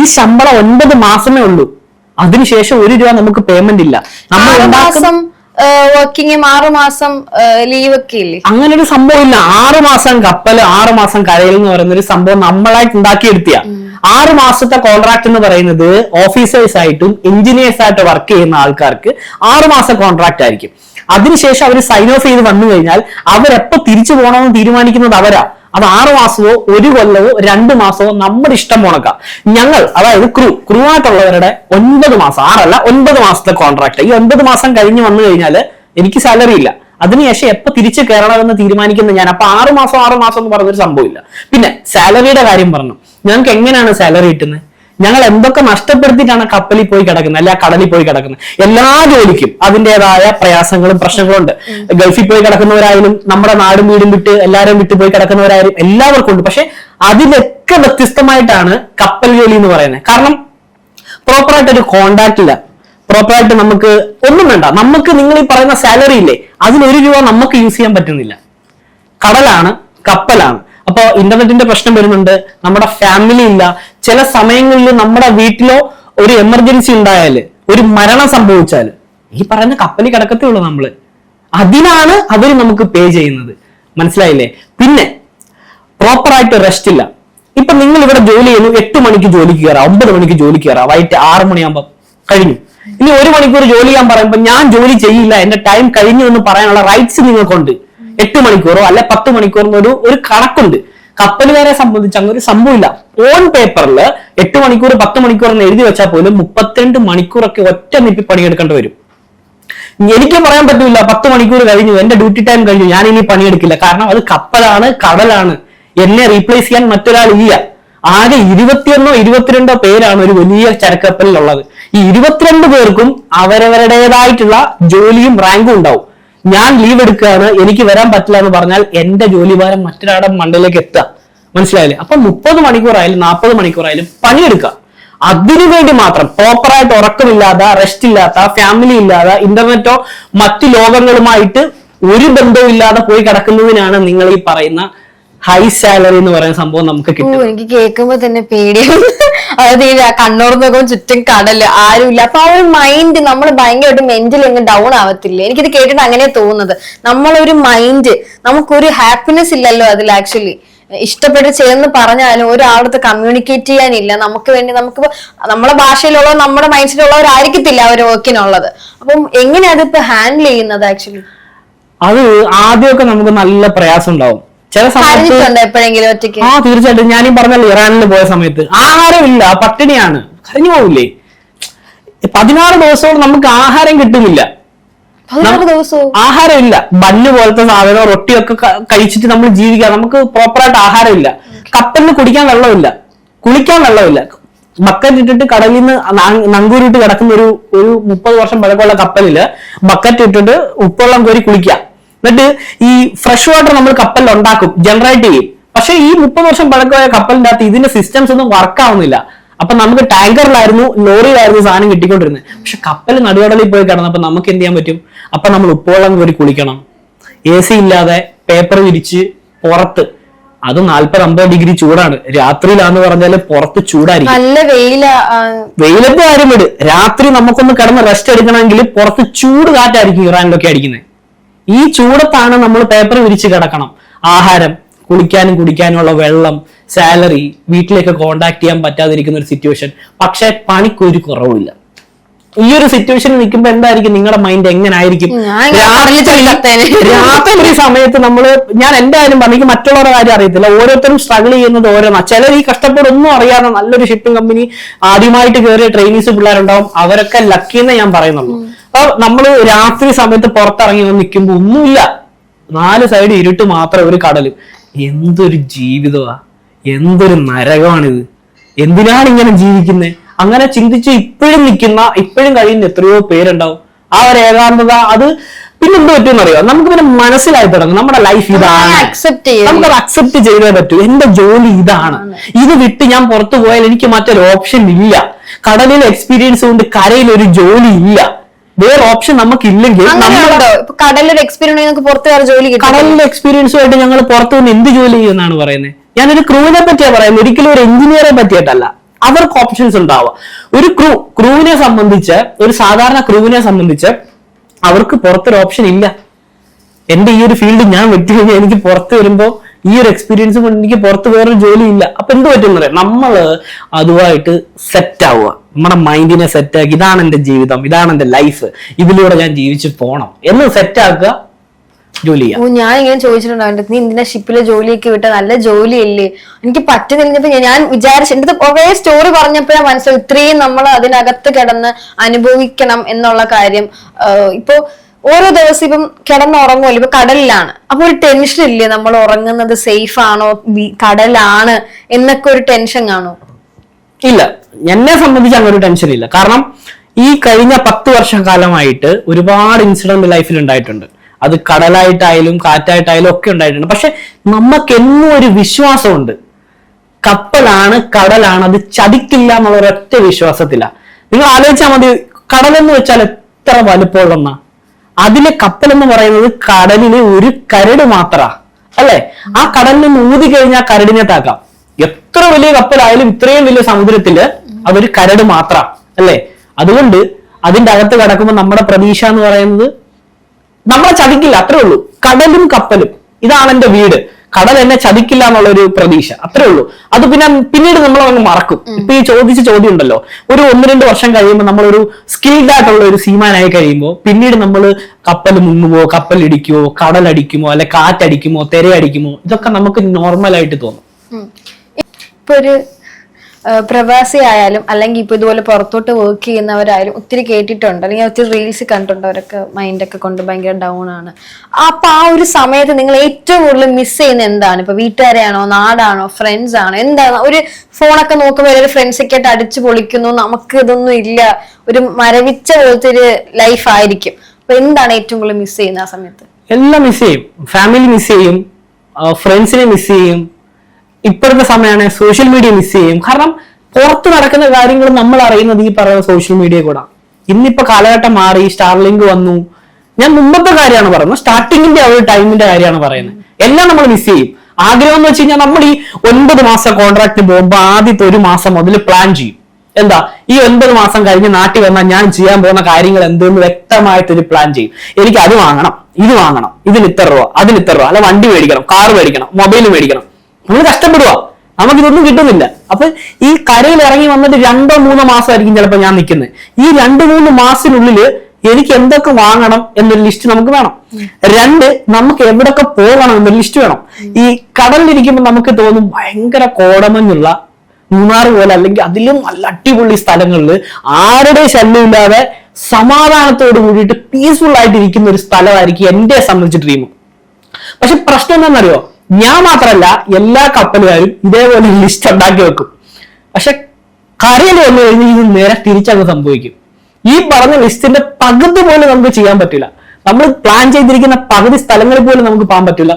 ഈ ശമ്പളം ഒൻപത് മാസമേ ഉള്ളൂ. അതിനുശേഷം ഒരു രൂപ നമുക്ക് പേയ്മെന്റ് ഇല്ല. നമ്മൾ ഉണ്ടാക്കുന്ന മാസം വർക്കിങ്ങും ആറ് മാസം ലീവ് ഒക്കെ ഇല്ലേ? അങ്ങനെ ഒരു സംഭവം ഇല്ല. ആറു മാസം കപ്പൽ ആറു മാസം കരയിൽ എന്ന് പറയുന്ന ഒരു സംഭവം നമ്മളായിട്ട് ഉണ്ടാക്കിയെടുത്തിയ. ആറു മാസത്തെ കോൺട്രാക്ട് എന്ന് പറയുന്നത് ഓഫീസേഴ്സ് ആയിട്ടും എഞ്ചിനീയേഴ്സ് ആയിട്ട് വർക്ക് ചെയ്യുന്ന ആൾക്കാർക്ക് ആറ് മാസം കോൺട്രാക്ട് ആയിരിക്കും. അതിനുശേഷം അവർ സൈൻ ഓഫ് ചെയ്ത് വന്നു കഴിഞ്ഞാൽ അവരെപ്പോ തിരിച്ചു പോകണമെന്ന് തീരുമാനിക്കുന്നത് അവരാ. അത് ആറ് മാസമോ ഒരു കൊല്ലമോ രണ്ട് മാസമോ നമ്മുടെ ഇഷ്ടം പോണക്കാം. ഞങ്ങൾ അതായത് ക്രൂ ക്രൂ ആയിട്ടുള്ളവരുടെ ഒൻപത് മാസം ആറല്ല ഒൻപത് മാസത്തെ കോൺട്രാക്ട് ഈ ഒൻപത് മാസം കഴിഞ്ഞ് വന്നു കഴിഞ്ഞാൽ എനിക്ക് സാലറി ഇല്ല. അതിനുശേഷം എപ്പോ തിരിച്ചു കയറണമെന്ന് തീരുമാനിക്കുന്ന ഞാൻ. അപ്പൊ ആറ് മാസം ആറ് മാസം എന്ന് പറഞ്ഞൊരു സംഭവമില്ല പിന്നെ സാലറിയുടെ കാര്യം പറഞ്ഞു. ഞങ്ങൾക്ക് എങ്ങനെയാണ് സാലറി കിട്ടുന്നത് ഞങ്ങൾ എന്തൊക്കെ നഷ്ടപ്പെടുത്തിയിട്ടാണ് കപ്പലിൽ പോയി കിടക്കുന്നത് അല്ലെ കടലിൽ പോയി കിടക്കുന്നത് എല്ലാ ജോലിക്കും അതിന്റെതായ പ്രയാസങ്ങളും പ്രശ്നങ്ങളും ഉണ്ട് ഗൾഫിൽ പോയി കിടക്കുന്നവരായാലും നമ്മുടെ നാടും വീടും വിട്ട് എല്ലാവരും വിട്ടു പോയി കിടക്കുന്നവരായാലും എല്ലാവർക്കും ഉണ്ട്. പക്ഷെ അതിലൊക്കെ വ്യത്യസ്തമായിട്ടാണ് കപ്പൽ ജോലി എന്ന് പറയുന്നത് കാരണം പ്രോപ്പറായിട്ട് ഒരു കോണ്ടാക്ട് ഇല്ല. പ്രോപ്പറായിട്ട് നമുക്ക് ഒന്നും വേണ്ട. നമുക്ക് നിങ്ങൾ ഈ പറയുന്ന സാലറി ഇല്ലേ ഒരു രൂപ നമുക്ക് യൂസ് ചെയ്യാൻ പറ്റുന്നില്ല. കടലാണ് കപ്പലാണ്. അപ്പോ ഇന്റർനെറ്റിന്റെ പ്രശ്നം വരുന്നുണ്ട് നമ്മുടെ ഫാമിലി ഇല്ല. ചില സമയങ്ങളിൽ നമ്മുടെ വീട്ടിലോ ഒരു എമർജൻസി ഉണ്ടായാൽ ഒരു മരണം സംഭവിച്ചാൽ ഈ പറയുന്ന കപ്പലി കിടക്കത്തേ ഉള്ളൂ നമ്മൾ. അതിനാണ് അവർ നമുക്ക് പേ ചെയ്യുന്നത്. മനസ്സിലായില്ലേ? പിന്നെ പ്രോപ്പറായിട്ട് റെസ്റ്റ് ഇല്ല. ഇപ്പൊ നിങ്ങൾ ഇവിടെ ജോലി ചെയ്യുന്നു എട്ട് മണിക്ക് ജോലിക്ക് കയറാം ഒമ്പത് മണിക്ക് ജോലിക്ക് കയറാം വൈകിട്ട് ആറ് മണിയാകുമ്പോൾ കഴിഞ്ഞു. ഇനി ഒരു മണിക്കൂർ ജോലി ചെയ്യാൻ പറയുമ്പോൾ ഞാൻ ജോലി ചെയ്യില്ല എന്റെ ടൈം കഴിഞ്ഞു എന്ന് പറയാനുള്ള റൈറ്റ്സ് നിങ്ങൾക്കുണ്ട്. എട്ട് മണിക്കൂറോ അല്ലെ പത്ത് മണിക്കൂറോ ഒരു ഒരു കണക്കുണ്ട്. കപ്പലുകാരെ സംബന്ധിച്ച് അങ്ങനെ ഒരു സംഭവമില്ല. ഓൺ പേപ്പറിൽ എട്ട് മണിക്കൂർ പത്ത് മണിക്കൂർ എന്ന് എഴുതി വെച്ചാൽ പോലും മുപ്പത്തിരണ്ട് മണിക്കൂറൊക്കെ ഒറ്റ നിപ്പി പണിയെടുക്കേണ്ടി വരും. എനിക്ക് പറയാൻ പറ്റില്ല പത്ത് മണിക്കൂർ കഴിഞ്ഞു എന്റെ ഡ്യൂട്ടി ടൈം കഴിഞ്ഞു ഞാൻ ഇനി പണിയെടുക്കില്ല. കാരണം അത് കപ്പലാണ് കടലാണ്. എന്നെ റീപ്ലേസ് ചെയ്യാൻ മറ്റൊരാൾ ഇല്ല. ആകെ ഇരുപത്തിയൊന്നോ ഇരുപത്തിരണ്ടോ പേരാണ് ഒരു വലിയ ചരക്കപ്പലിലുള്ളത്. ഈ ഇരുപത്തിരണ്ട് പേർക്കും അവരവരുടേതായിട്ടുള്ള ജോലിയും റാങ്കും ഉണ്ടാവും. ഞാൻ ലീവ് എടുക്കുകയാണ് എനിക്ക് വരാൻ പറ്റില്ല എന്ന് പറഞ്ഞാൽ എന്റെ ജോലിഭാരം മറ്റൊരാളുടെ മണ്ടയിലേക്ക് എത്തുക. മനസ്സിലായില്ലേ? അപ്പൊ മുപ്പത് മണിക്കൂറായാലും നാൽപ്പത് മണിക്കൂറായാലും പണിയെടുക്കുക. അതിനു വേണ്ടി മാത്രം പ്രോപ്പറായിട്ട് ഉറക്കമില്ലാതെ റെസ്റ്റ് ഇല്ലാത്ത ഫാമിലി ഇല്ലാതെ ഇന്റർനെറ്റോ മറ്റു ലോകങ്ങളുമായിട്ട് ഒരു ബന്ധവും ഇല്ലാതെ പോയി കിടക്കുന്നതിനാണ് നിങ്ങൾ ഈ പറയുന്ന ഹൈ സാലറി എന്ന് പറയുന്ന സംഭവം നമുക്ക് കിട്ടും എനിക്ക് കേൾക്കുമ്പോ തന്നെ പേടിയാണ് അതായത് കണ്ണൂർ നോക്കുമ്പോൾ ചുറ്റും കടൽ ആരുമില്ല. അപ്പൊ ആ ഒരു മൈൻഡ് നമ്മൾ ഭയങ്കരമായിട്ട് മെന്റലി അങ്ങ് ഡൗൺ ആവത്തില്ല? എനിക്കിത് കേട്ടിട്ട് അങ്ങനെ തോന്നുന്നത്. നമ്മളൊരു മൈൻഡ് നമുക്കൊരു ഹാപ്പിനെസ് ഇല്ലല്ലോ അതിൽ ആക്ച്വലി ഇഷ്ടപ്പെട്ട് ചെയ്യുന്ന പറഞ്ഞാലും ഒരാളടുത്ത് കമ്മ്യൂണിക്കേറ്റ് ചെയ്യാനില്ല. നമുക്ക് വേണ്ടി നമുക്ക് നമ്മുടെ ഭാഷയിലുള്ള നമ്മുടെ ആ ഒരു വർക്കിനുള്ളത് അപ്പം എങ്ങനെയാ അതിപ്പോ ഹാൻഡിൽ ചെയ്യുന്നത് ആക്ച്വലി അത് ആദ്യമൊക്കെ നമുക്ക് നല്ല പ്രയാസം ഉണ്ടാവും. ചില സമയത്ത് ആ തീർച്ചയായിട്ടും. ഞാനീ പറഞ്ഞല്ലോ ഇറാനിൽ പോയ സമയത്ത്. ആഹാരമില്ല പട്ടിണിയാണ്. കരഞ്ഞു പോവില്ലേ പതിനാറ് ദിവസവും നമുക്ക് ആഹാരം കിട്ടുന്നില്ല. ആഹാരം ഇല്ല ആഹാരമില്ല. ബണ്ണ് പോലത്തെ സാധനം റൊട്ടിയൊക്കെ കഴിച്ചിട്ട് നമ്മൾ ജീവിക്കുക. നമുക്ക് പ്രോപ്പറായിട്ട് ആഹാരമില്ല. കപ്പലിന് കുടിക്കാൻ വെള്ളമില്ല. കുളിക്കാൻ വെള്ളമില്ല. ബക്കറ്റ് ഇട്ടിട്ട് കടലിൽ നിന്ന് നങ്കൂരിട്ട് കിടക്കുന്ന ഒരു ഒരു മുപ്പത് വർഷം പഴക്കമുള്ള കപ്പലിൽ ബക്കറ്റ് ഇട്ടിട്ട് ഉപ്പുവെള്ളം കോരി കുളിക്കുക. എന്നിട്ട് ഈ ഫ്രഷ് വാട്ടർ നമ്മൾ കപ്പലിൽ ഉണ്ടാക്കും ജനറേറ്റ് ചെയ്യും. പക്ഷെ ഈ മുപ്പത് വർഷം പഴക്കമായ കപ്പലിന്റെ അകത്ത് ഇതിന്റെ സിസ്റ്റംസ് ഒന്നും വർക്ക് ആവുന്നില്ല. അപ്പൊ നമുക്ക് ടാങ്കറിലായിരുന്നു ലോറിയിലായിരുന്നു സാധനം കിട്ടിക്കൊണ്ടിരുന്നത്. പക്ഷെ കപ്പൽ നടുവടലിൽ പോയി കിടന്നപ്പോ നമുക്ക് എന്ത് ചെയ്യാൻ പറ്റും? അപ്പൊ നമ്മൾ ഉപ്പുവെള്ളം കോരി കുളിക്കണം. എ സി ഇല്ലാതെ പേപ്പർ വിരിച്ച് പുറത്ത്. അത് നാല്പത് അമ്പത് ഡിഗ്രി ചൂടാണ്. രാത്രിയിലാന്ന് പറഞ്ഞാൽ പുറത്ത് ചൂടായിരിക്കും. നല്ല വെയില വെയിലത്ത് കാര്യം വിട്. രാത്രി നമുക്കൊന്ന് കിടന്ന് റെസ്റ്റ് എടുക്കണമെങ്കിൽ പുറത്ത് ചൂട് കാറ്റായിരിക്കും ഇറാനിലൊക്കെ അടിക്കുന്നത്. ഈ ചൂടത്താണ് നമ്മൾ പേപ്പർ വിരിച്ച് കിടക്കണം. ആഹാരം കുളിക്കാനും കുടിക്കാനുമുള്ള വെള്ളം സാലറി വീട്ടിലേക്ക് കോണ്ടാക്ട് ചെയ്യാൻ പറ്റാതിരിക്കുന്ന ഒരു സിറ്റുവേഷൻ പക്ഷെ പണിക്കൊരു കുറവുമില്ല. ഈ ഒരു സിറ്റുവേഷനിൽ നിൽക്കുമ്പോ എന്തായിരിക്കും നിങ്ങളുടെ മൈൻഡ് എങ്ങനെ ആയിരിക്കും ഞാൻ ഇങ്ങനെ പറഞ്ഞിട്ട് കത്തേനെ. രാത്രി സമയത്ത് നമ്മൾ ഞാൻ എന്റെ കാര്യം പറഞ്ഞു മറ്റുള്ളവരുടെ കാര്യം അറിയത്തില്ല. ഓരോരുത്തരും സ്ട്രഗിൾ ചെയ്യുന്നത് ഓരോന്നാ. ചിലർ ഈ കഷ്ടപ്പാടൊന്നും അറിയാതെ നല്ലൊരു ഷിപ്പിംഗ് കമ്പനി ആദ്യമായിട്ട് കയറിയ ട്രെയിനീസ് പിള്ളേരുണ്ടാവും. അവരൊക്കെ ലക്കി എന്നേ ഞാൻ പറയുന്നുള്ളൂ. അപ്പൊ നമ്മൾ രാത്രി സമയത്ത് പുറത്തിറങ്ങി വന്ന് നിൽക്കുമ്പോ ഒന്നുമില്ല. നാല് സൈഡ് ഇരുട്ട് മാത്രം ഒരു കടൽ എന്തൊരു ജീവിതമാ എന്തൊരു നരകമാണിത്. എന്തിനാണ് ഇങ്ങനെ ജീവിക്കുന്നത് അങ്ങനെ ചിന്തിച്ച് ഇപ്പോഴും നിൽക്കുന്ന ഇപ്പോഴും കഴിയുന്ന എത്രയോ പേരുണ്ടാവും. ആ ഒരു ഏകാന്തത അത് പിന്നെ എന്ത് പറ്റുമെന്ന് അറിയാം നമുക്ക് പിന്നെ മനസ്സിലായി തുടങ്ങും. നമ്മുടെ ലൈഫ് ഇതാണ്. നമുക്ക് അത് നമുക്കത് അക്സെപ്റ്റ് ചെയ്തേ പറ്റൂ. എന്റെ ജോലി ഇതാണ്. ഇത് വിട്ട് ഞാൻ പുറത്തു പോയാൽ എനിക്ക് മറ്റൊരു ഓപ്ഷൻ ഇല്ല. കടലിൽ എക്സ്പീരിയൻസ് കൊണ്ട് കരയിൽ ഒരു ജോലി ഇല്ല. വേറെ ഓപ്ഷൻ നമുക്ക് ഇല്ലെങ്കിൽ കടലിൽ എക്സ്പീരിയൻസ് പുറത്തു വേറെ ജോലി കടലിൽ എക്സ്പീരിയൻസുമായിട്ട് ഞങ്ങൾ പുറത്തു നിന്ന് എന്ത് ജോലി ചെയ്യുമെന്നാണ് പറയുന്നത്? ഞാനൊരു ക്രൂവിനെ പറ്റിയാ പറയുന്നത്. ഒരിക്കലും ഒരു എഞ്ചിനീയറെ പറ്റിയിട്ടല്ല. അവർക്ക് ഓപ്ഷൻസ് ഉണ്ടാവുക. ഒരു ക്രൂ ക്രൂവിനെ സംബന്ധിച്ച് ഒരു സാധാരണ ക്രൂവിനെ സംബന്ധിച്ച് അവർക്ക് പുറത്തൊരു ഓപ്ഷൻ ഇല്ല. എന്റെ ഈ ഒരു ഫീൽഡ് ഞാൻ വെട്ടി കഴിഞ്ഞാൽ എനിക്ക് പുറത്ത് വരുമ്പോൾ ഈ ഒരു എക്സ്പീരിയൻസ് കൊണ്ട് എനിക്ക് പുറത്ത് വേറൊരു ജോലി ഇല്ല. അപ്പൊ എന്ത് പറ്റും പറയാം നമ്മൾ അതുമായിട്ട് സെറ്റ് ആവുക. നമ്മുടെ മൈൻഡിനെ സെറ്റ് ആക്കി ഇതാണ് എന്റെ ജീവിതം ഇതാണ് എന്റെ ലൈഫ് ഇതിലൂടെ ഞാൻ ജീവിച്ചു പോണം. എന്ന് സെറ്റ് ആക്കുക ജോലി ചെയ്യാം ഞാൻ ഇങ്ങനെ ചോദിച്ചിട്ടുണ്ടാവും നീ എന്തിനാ ഷിപ്പിലെ ജോലിയൊക്കെ വിട്ട? നല്ല ജോലിയല്ലേ? എനിക്ക് പറ്റുന്നില്ലപ്പോ ഞാൻ വിചാരിച്ചു എന്റെ കുറേ സ്റ്റോറി പറഞ്ഞപ്പോഴാണ് മനസ്സിലായി ഇത്രയും നമ്മൾ അതിനകത്ത് കിടന്ന് അനുഭവിക്കണം എന്നുള്ള കാര്യം. ഇപ്പോ ഓരോ ദിവസം ഇപ്പം കിടന്നുറങ്ങുമല്ലോ ഇപ്പൊ കടലിലാണ്. അപ്പൊ ഒരു ടെൻഷൻ ഇല്ലേ നമ്മൾ ഉറങ്ങുന്നത്? സേഫ് ആണോ? കടലാണ്? എന്നൊക്കെ ഒരു ടെൻഷൻ കാണോ ഇല്ല. എന്നെ സംബന്ധിച്ച് അങ്ങനെ ഒരു ടെൻഷൻ ഇല്ല. കാരണം ഈ കഴിഞ്ഞ പത്ത് വർഷക്കാലമായിട്ട് ഒരുപാട് ഇൻസിഡന്റ് ലൈഫിൽ ഉണ്ടായിട്ടുണ്ട്. അത് കടലായിട്ടായാലും കാറ്റായിട്ടായാലും ഒക്കെ ഉണ്ടായിട്ടുണ്ട്. പക്ഷെ നമുക്ക് എന്നും ഒരു വിശ്വാസമുണ്ട്. കപ്പലാണ് കടലാണ് അത് ചതിക്കില്ല എന്നുള്ള ഒരൊറ്റ വിശ്വാസത്തില. നിങ്ങൾ ആലോചിച്ചാൽ മതി കടലെന്ന് വെച്ചാൽ എത്ര വലുപ്പമുള്ള അതിലെ കപ്പൽ എന്ന് പറയുന്നത് കടലിന് ഒരു കരട് മാത്ര. അല്ലെ? ആ കടലിൽ നിന്ന് ഊതി കഴിഞ്ഞാൽ കരടിനെ താക്കാം. എത്ര വലിയ കപ്പലായാലും ഇത്രയും വലിയ സമുദ്രത്തിൽ അതൊരു കരട് മാത്ര. അല്ലെ? അതുകൊണ്ട് അതിന്റെ അകത്ത് കിടക്കുമ്പോൾ നമ്മുടെ പ്രതീക്ഷ എന്ന് പറയുന്നത് നമ്മളെ ചതിക്കില്ല അത്രേ ഉള്ളൂ. കടലും കപ്പലും. ഇതാണ് എന്റെ വീട്. കടൽ എന്നെ ചതിക്കില്ല എന്നുള്ള ഒരു പ്രതീക്ഷ അത്രേ ഉള്ളൂ. അത് പിന്നെ പിന്നീട് നമ്മൾ അങ്ങ് മറക്കും ഇപ്പൊ ഈ ചോദിച്ച ചോദ്യം ഉണ്ടല്ലോ ഒരു ഒന്ന് രണ്ട് വർഷം കഴിയുമ്പോൾ നമ്മളൊരു സ്കിൽഡ് ആയിട്ടുള്ള ഒരു സീമാനായി കഴിയുമ്പോൾ പിന്നീട് നമ്മൾ കപ്പൽ മുങ്ങുമോ കപ്പൽ ഇടിക്കുമോ കടലടിക്കുമോ അല്ലെ കാറ്റടിക്കുമോ തിരയടിക്കുമോ ഇതൊക്കെ നമുക്ക് നോർമൽ ആയിട്ട് തോന്നും. ഇപ്പൊ ഒരു പ്രവാസി ആയാലും അല്ലെങ്കിൽ ഇപ്പൊ ഇതുപോലെ പുറത്തോട്ട് വർക്ക് ചെയ്യുന്നവരായാലും ഒത്തിരി കേട്ടിട്ടുണ്ട്. അല്ലെങ്കിൽ ഒത്തിരി റീൽസ് കണ്ടിട്ടുണ്ട് അവരൊക്കെ മൈൻഡൊക്കെ കൊണ്ട് ഭയങ്കര ഡൗൺ ആണ്. അപ്പൊ ആ ഒരു സമയത്ത് നിങ്ങൾ ഏറ്റവും കൂടുതൽ മിസ് ചെയ്യുന്ന എന്താണ്? ഇപ്പൊ വീട്ടുകാരെയാണോ നാടാണോ ഫ്രണ്ട്സ് ആണോ എന്താണ്? ഒരു ഫോണൊക്കെ നോക്കുമ്പോൾ ഒരു ഫ്രണ്ട്സ് ഒക്കെ ആയിട്ട് അടിച്ചു പൊളിക്കുന്നു നമുക്ക് ഇതൊന്നും ഇല്ല. ഒരു മരവിച്ച പോലത്തെ ഒരു ലൈഫ് ആയിരിക്കും. അപ്പൊ എന്താണ് ഏറ്റവും കൂടുതൽ മിസ് ചെയ്യുന്ന ആ സമയത്ത്? എല്ലാം മിസ് ചെയ്യും. ഫാമിലി മിസ് ചെയ്യും. ഫ്രണ്ട്സിനെ മിസ് ചെയ്യും. ഇപ്പോഴത്തെ സമയമാണ് സോഷ്യൽ മീഡിയ മിസ് ചെയ്യും. കാരണം പുറത്ത് നടക്കുന്ന കാര്യങ്ങൾ നമ്മൾ അറിയുന്നത് ഈ പറയുന്ന സോഷ്യൽ മീഡിയ കൂടെ. ഇന്നിപ്പോ കാലഘട്ടം മാറി സ്റ്റാർലിങ്ക് വന്നു. ഞാൻ മുമ്പത്തെ കാര്യമാണ് പറയുന്നത്. സ്റ്റാർട്ടിങ്ങിന്റെ ആ ഒരു ടൈമിന്റെ കാര്യമാണ് പറയുന്നത്. എല്ലാം നമ്മൾ മിസ് ചെയ്യും. ആഗ്രഹം എന്ന് വെച്ച് കഴിഞ്ഞാൽ നമ്മൾ ഈ ഒൻപത് മാസം കോൺട്രാക്ട് പോകുമ്പോൾ ആദ്യത്തെ ഒരു മാസം മുതൽ പ്ലാൻ ചെയ്യും. എന്താ? ഈ ഒൻപത് മാസം കഴിഞ്ഞ് നാട്ടിൽ വന്നാൽ ഞാൻ ചെയ്യാൻ പോകുന്ന കാര്യങ്ങൾ എന്തെന്ന് വ്യക്തമായിട്ടൊരു പ്ലാൻ ചെയ്യും. എനിക്ക് അത് വാങ്ങണം ഇത് വാങ്ങണം ഇതിന് ഇത്ര രൂപ അതിന് ഇത്ര രൂപ. അല്ല വണ്ടി മേടിക്കണം കാർ മേടിക്കണം മൊബൈൽ മേടിക്കണം. നമ്മൾ കഷ്ടപ്പെടുക നമുക്കിതൊന്നും കിട്ടുന്നില്ല. അപ്പൊ ഈ കരയിൽ ഇറങ്ങി വന്നിട്ട് രണ്ടോ മൂന്നോ മാസമായിരിക്കും ചിലപ്പോൾ ഞാൻ നിൽക്കുന്നത് ഈ രണ്ട് മൂന്ന് മാസത്തിനുള്ളിൽ എനിക്ക് എന്തൊക്കെ വാങ്ങണം എന്നൊരു ലിസ്റ്റ് നമുക്ക് വേണം. രണ്ട് നമുക്ക് എവിടൊക്കെ പോകണം എന്നൊരു ലിസ്റ്റ് വേണം. ഈ കടലിലിരിക്കുമ്പോൾ നമുക്ക് തോന്നും ഭയങ്കര കോടമഞ്ഞുള്ള മൂന്നാർ പോലെ അല്ലെങ്കിൽ അതിലും നല്ല അടിപൊളി സ്ഥലങ്ങളിൽ ആരുടെ ശല്യമില്ലാതെ സമാധാനത്തോട് കൂടിയിട്ട് പീസ്ഫുൾ ആയിട്ട് ഇരിക്കുന്ന ഒരു സ്ഥലമായിരിക്കും എന്റെ സംബന്ധിച്ച് ഡ്രീം പക്ഷെ പ്രശ്നം എന്താണെന്നറിയോ? ഞാൻ മാത്രമല്ല എല്ലാ കപ്പലുകാരും ഇതേപോലെ ലിസ്റ്റ് ഉണ്ടാക്കി വെക്കും. പക്ഷെ കരയിൽ വന്നു കഴിഞ്ഞാൽ ഇത് നേരെ തിരിച്ചങ്ങ് സംഭവിക്കും. ഈ പറഞ്ഞ ലിസ്റ്റിന്റെ പകുതി പോലും നമുക്ക് ചെയ്യാൻ പറ്റില്ല. നമ്മൾ പ്ലാൻ ചെയ്തിരിക്കുന്ന പകുതി സ്ഥലങ്ങളിൽ പോലും നമുക്ക് പോകാൻ പറ്റില്ല.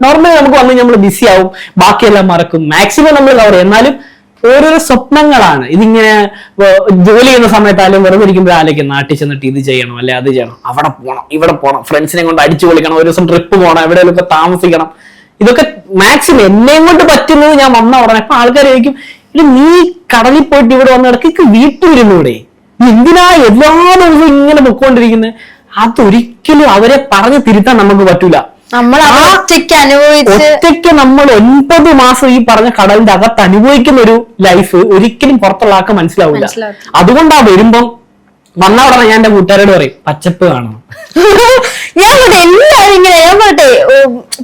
നോർമലി നമുക്ക് വന്ന് നമ്മൾ ബിസി ആവും ബാക്കിയെല്ലാം മറക്കും. മാക്സിമം നമ്മൾ കവർ ചെയ്യും എന്നാലും ഓരോരോ സ്വപ്നങ്ങളാണ്. ഇതിങ്ങനെ ജോലി ചെയ്യുന്ന സമയത്തായാലും വെറുതെ ഇരിക്കുമ്പോൾ ആലോചിക്കും നാട്ടിൽ ചെന്നിട്ട് ഇത് ചെയ്യണം അല്ലെ അത് ചെയ്യണം അവിടെ പോകണം ഇവിടെ പോകണം ഫ്രണ്ട്സിനെ കൊണ്ട് അടിച്ചു പൊളിക്കണം ഒരു ദിവസം ട്രിപ്പ് പോകണം എവിടെയെങ്കിലും താമസിക്കണം. ഇതൊക്കെ മാക്സിമം എന്നെയും കൊണ്ട് പറ്റുന്നത് ഞാൻ വന്ന ഉടനെ. അപ്പൊ ആൾക്കാർ ചോദിക്കും ഇല്ല നീ കടലിൽ പോയിട്ട് ഇവിടെ വന്ന ഇടയ്ക്ക് വീട്ടിലിരുന്നൂടെ? നീ എന്തിനാ എല്ലാ ദിവസവും ഇങ്ങനെ പൊക്കോണ്ടിരിക്കുന്നത് അതൊരിക്കലും അവരെ പറഞ്ഞു തിരുത്താൻ നമുക്ക് പറ്റൂല. ഒറ്റയ്ക്ക് അനുഭവിച്ച് ഒറ്റയ്ക്ക് നമ്മൾ ഒൻപത് മാസം ഈ പറഞ്ഞ കടലിന്റെ അകത്ത് അനുഭവിക്കുന്ന ഒരു ലൈഫ് ഒരിക്കലും പുറത്തുള്ള ആൾക്ക് മനസ്സിലാവില്ല. അതുകൊണ്ടാ വരുമ്പം വന്ന ഉടനെ ഞാൻ എന്റെ കൂട്ടുകാരോട് പറയും പച്ചപ്പ് കാണണം. ഞാൻ എല്ലാരും ഇങ്ങനെ ഞാൻ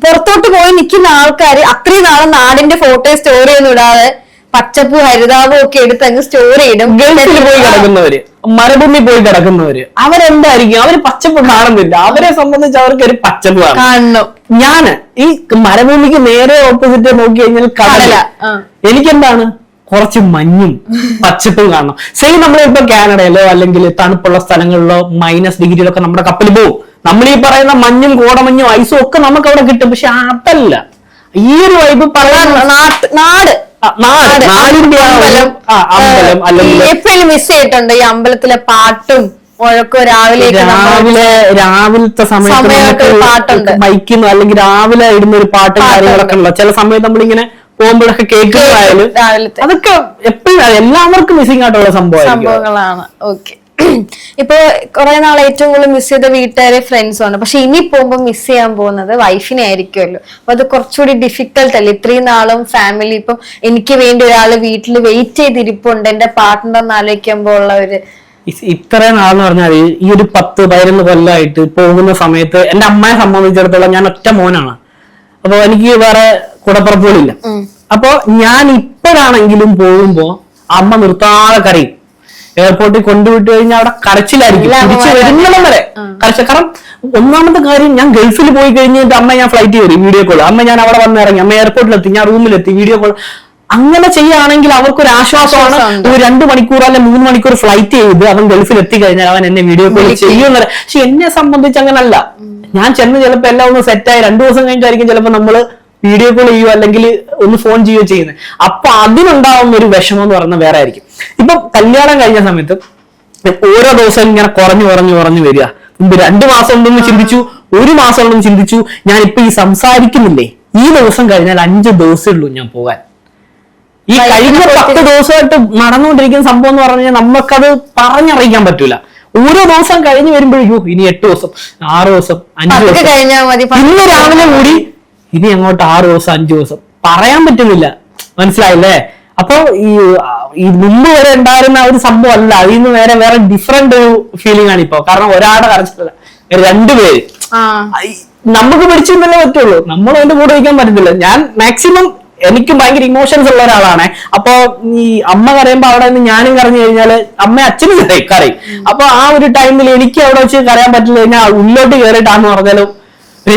പുറത്തോട്ട് പോയി നിൽക്കുന്ന ആൾക്കാർ അത്രയും നാളെ നാടിന്റെ ഫോട്ടോ സ്റ്റോറി ഒന്നും ഇടാതെ പച്ചപ്പ് ഹരിതാപം ഒക്കെ എടുത്ത് അങ്ങ് സ്റ്റോറി ഇടും ഗൾഫിൽ പോയി കിടക്കുന്നവര് മരഭൂമി പോയി കിടക്കുന്നവര് അവരെന്തായിരിക്കും? അവർ പച്ചപ്പ് കാണുന്നില്ല. അവരെ സംബന്ധിച്ച് അവർക്ക് ഒരു പച്ചപ്പ് കാണണം. ഞാൻ ഈ മരഭൂമിക്ക് നേരെ ഓപ്പോസിറ്റ് നോക്കി കഴിഞ്ഞാൽ കടല, എനിക്കെന്താണ്? കുറച്ച് മഞ്ഞും പച്ചപ്പും കാണണം. സെയിം നമ്മളിപ്പോ കാനഡയിലോ അല്ലെങ്കിൽ തണുപ്പുള്ള സ്ഥലങ്ങളിലോ മൈനസ് ഡിഗ്രിയിലൊക്കെ നമ്മുടെ കപ്പൽ പോകും നമ്മൾ ഈ പറയുന്ന മഞ്ഞും കോടമഞ്ഞും ഐസും ഒക്കെ നമുക്ക് അവിടെ കിട്ടും. പക്ഷെ അതല്ല. ഈ ഒരു വൈബ് പറയാൻ നാട്. എപ്പോഴും മിസ് ചെയ്തിട്ടുണ്ട്. ഈ അമ്പലത്തിലെ പാട്ടും മുഴക്കോ രാവിലെ രാവിലെ രാവിലത്തെ സമയത്ത് പാട്ടുണ്ട്. ബൈക്കിന്ന് അല്ലെങ്കിൽ രാവിലെ ഇടുന്ന ഒരു പാട്ടും കാര്യങ്ങളൊക്കെ ഉള്ള ചില സമയത്ത് നമ്മളിങ്ങനെ പോകുമ്പോഴൊക്കെ കേൾക്കുന്നതായാലും രാവിലത്തെ. അതൊക്കെ എപ്പോഴും എല്ലാവർക്കും മിസ്സിംഗ് ആയിട്ടുള്ള സംഭവങ്ങളാണ്. ഓക്കെ ഇപ്പൊ കുറെ നാൾ ഏറ്റവും കൂടുതൽ മിസ് ചെയ്ത വീട്ടുകാരെ ഫ്രണ്ട്സും ആണ്. പക്ഷെ ഇനി പോകുമ്പോ മിസ് ചെയ്യാൻ പോകുന്നത് വൈഫിനെ ആയിരിക്കുമല്ലോ. അപ്പൊ അത് കുറച്ചുകൂടി ഡിഫിക്കൽട്ട് അല്ലേ? ഇത്രയും നാളും ഫാമിലി ഇപ്പം എനിക്ക് വേണ്ടി ഒരാൾ വീട്ടിൽ വെയിറ്റ് ചെയ്തിരിപ്പുണ്ട്. എന്റെ പാർട്ട്ണർ എന്ന് ആലോചിക്കുമ്പോൾ ഉള്ള ഒരു ഇത്ര നാളെന്ന് പറഞ്ഞാൽ ഈ ഒരു പത്ത് പതിനൊന്ന് കൊല്ലമായിട്ട് പോകുന്ന സമയത്ത് എന്റെ അമ്മയെ സംബന്ധിച്ചിടത്തോളം ഞാൻ ഒറ്റ മോനാണ്. അപ്പൊ എനിക്ക് വേറെ കൂടപ്പുറപ്പുകളില്ല. അപ്പൊ ഞാൻ ഇപ്പോഴാണെങ്കിലും പോകുമ്പോ അമ്മ നിർത്താതെ കരയും. എയർപോർട്ടിൽ കൊണ്ടുവിട്ട് കഴിഞ്ഞാൽ അവിടെ കരച്ചിലായിരിക്കും. തിരിച്ചു വരുന്നിടം വരെ കരച്ച കാരണം ഒന്നാമത്തെ കാര്യം ഞാൻ ഗൾഫിൽ പോയി കഴിഞ്ഞിട്ട് അമ്മ ഞാൻ ഫ്ലൈറ്റ് കയറി വീഡിയോ കോൾ അമ്മ ഞാൻ അവിടെ വന്ന് ഇറങ്ങി. അമ്മ എയർപോർട്ടിലെത്തി ഞാൻ റൂമിലെത്തി വീഡിയോ കോൾ അങ്ങനെ ചെയ്യുകയാണെങ്കിൽ അവർക്കൊരു ആശ്വാസമാണ്. ഒരു രണ്ട് മണിക്കൂർ അല്ലെ മൂന്ന് മണിക്കൂർ ഫ്ലൈറ്റ് ചെയ്ത് അവൻ ഗൾഫിൽ എത്തി കഴിഞ്ഞാൽ അവൻ എന്നെ വീഡിയോ കോൾ ചെയ്യുന്ന പക്ഷെ എന്നെ സംബന്ധിച്ച് അങ്ങനല്ല. ഞാൻ ചെന്ന് ചിലപ്പോ എല്ലാം ഒന്ന് സെറ്റായി രണ്ടു ദിവസം കഴിഞ്ഞിട്ടായിരിക്കും ചിലപ്പോ നമ്മൾ വീഡിയോ കോൾ ചെയ്യുകയോ അല്ലെങ്കിൽ ഒന്ന് ഫോൺ ചെയ്യുകയോ ചെയ്യുന്നത്. അപ്പൊ അതിനുണ്ടാവുന്ന ഒരു വിഷമം എന്ന് പറയുന്നത് വേറെ ആയിരിക്കും. ഇപ്പൊ കല്യാണം കഴിഞ്ഞ സമയത്ത് ഓരോ ദിവസം ഇങ്ങനെ കുറഞ്ഞു കുറഞ്ഞു കുറഞ്ഞു വരിക. മുമ്പ് രണ്ടു മാസം ഉണ്ടെന്ന് ചിന്തിച്ചു ഒരു മാസം ഉണ്ടെന്ന് ചിന്തിച്ചു. ഞാൻ ഇപ്പൊ ഈ സംസാരിക്കുന്നില്ലേ? ഈ ദിവസം കഴിഞ്ഞാൽ അഞ്ച് ദിവസമേ ഉള്ളൂ ഞാൻ പോകാൻ. ഈ കഴിഞ്ഞ പത്ത് ദിവസമായിട്ട് നടന്നുകൊണ്ടിരിക്കുന്ന സംഭവം എന്ന് പറഞ്ഞു കഴിഞ്ഞാൽ നമുക്കത് പറഞ്ഞറിയിക്കാൻ പറ്റൂല. ഓരോ ദിവസം കഴിഞ്ഞു വരുമ്പോഴേക്കും ഇനി എട്ട് ദിവസം ആറ് ദിവസം അഞ്ച് ദിവസം. ഇന്ന് രാവിലെ കൂടി ഇനി അങ്ങോട്ട് ആറ് ദിവസം അഞ്ചു ദിവസം. പറയാൻ പറ്റുന്നില്ല. മനസ്സിലായില്ലേ? അപ്പൊ ഈ ഈ മുമ്പ് വരെ ഉണ്ടായിരുന്ന ഒരു സംഭവം അല്ല അതിൽ നിന്ന് വേറെ വേറെ ഡിഫറെന്റ് ഒരു ഫീലിംഗ് ആണ് ഇപ്പൊ. കാരണം ഒരാളുടെ കരച്ചിലല്ല. രണ്ടുപേര് നമുക്ക് പിടിച്ചു തന്നെ പറ്റുള്ളൂ. നമ്മൾ അതിന്റെ കൂടെ വയ്ക്കാൻ പറ്റത്തില്ല. ഞാൻ മാക്സിമം എനിക്കും ഭയങ്കര ഇമോഷൻസ് ഉള്ള ഒരാളാണ്. അപ്പൊ ഈ അമ്മ കരയുമ്പോ അവിടെ നിന്ന് ഞാനും കരഞ്ഞു കഴിഞ്ഞാൽ അമ്മ അച്ഛനും കരയും. കരയും. അപ്പൊ ആ ഒരു ടൈമിൽ എനിക്ക് അവിടെ വെച്ച് കരയാൻ പറ്റില്ല കഴിഞ്ഞാൽ ഉള്ളിലോട്ട് കയറിയിട്ടാന്ന് പറഞ്ഞാലും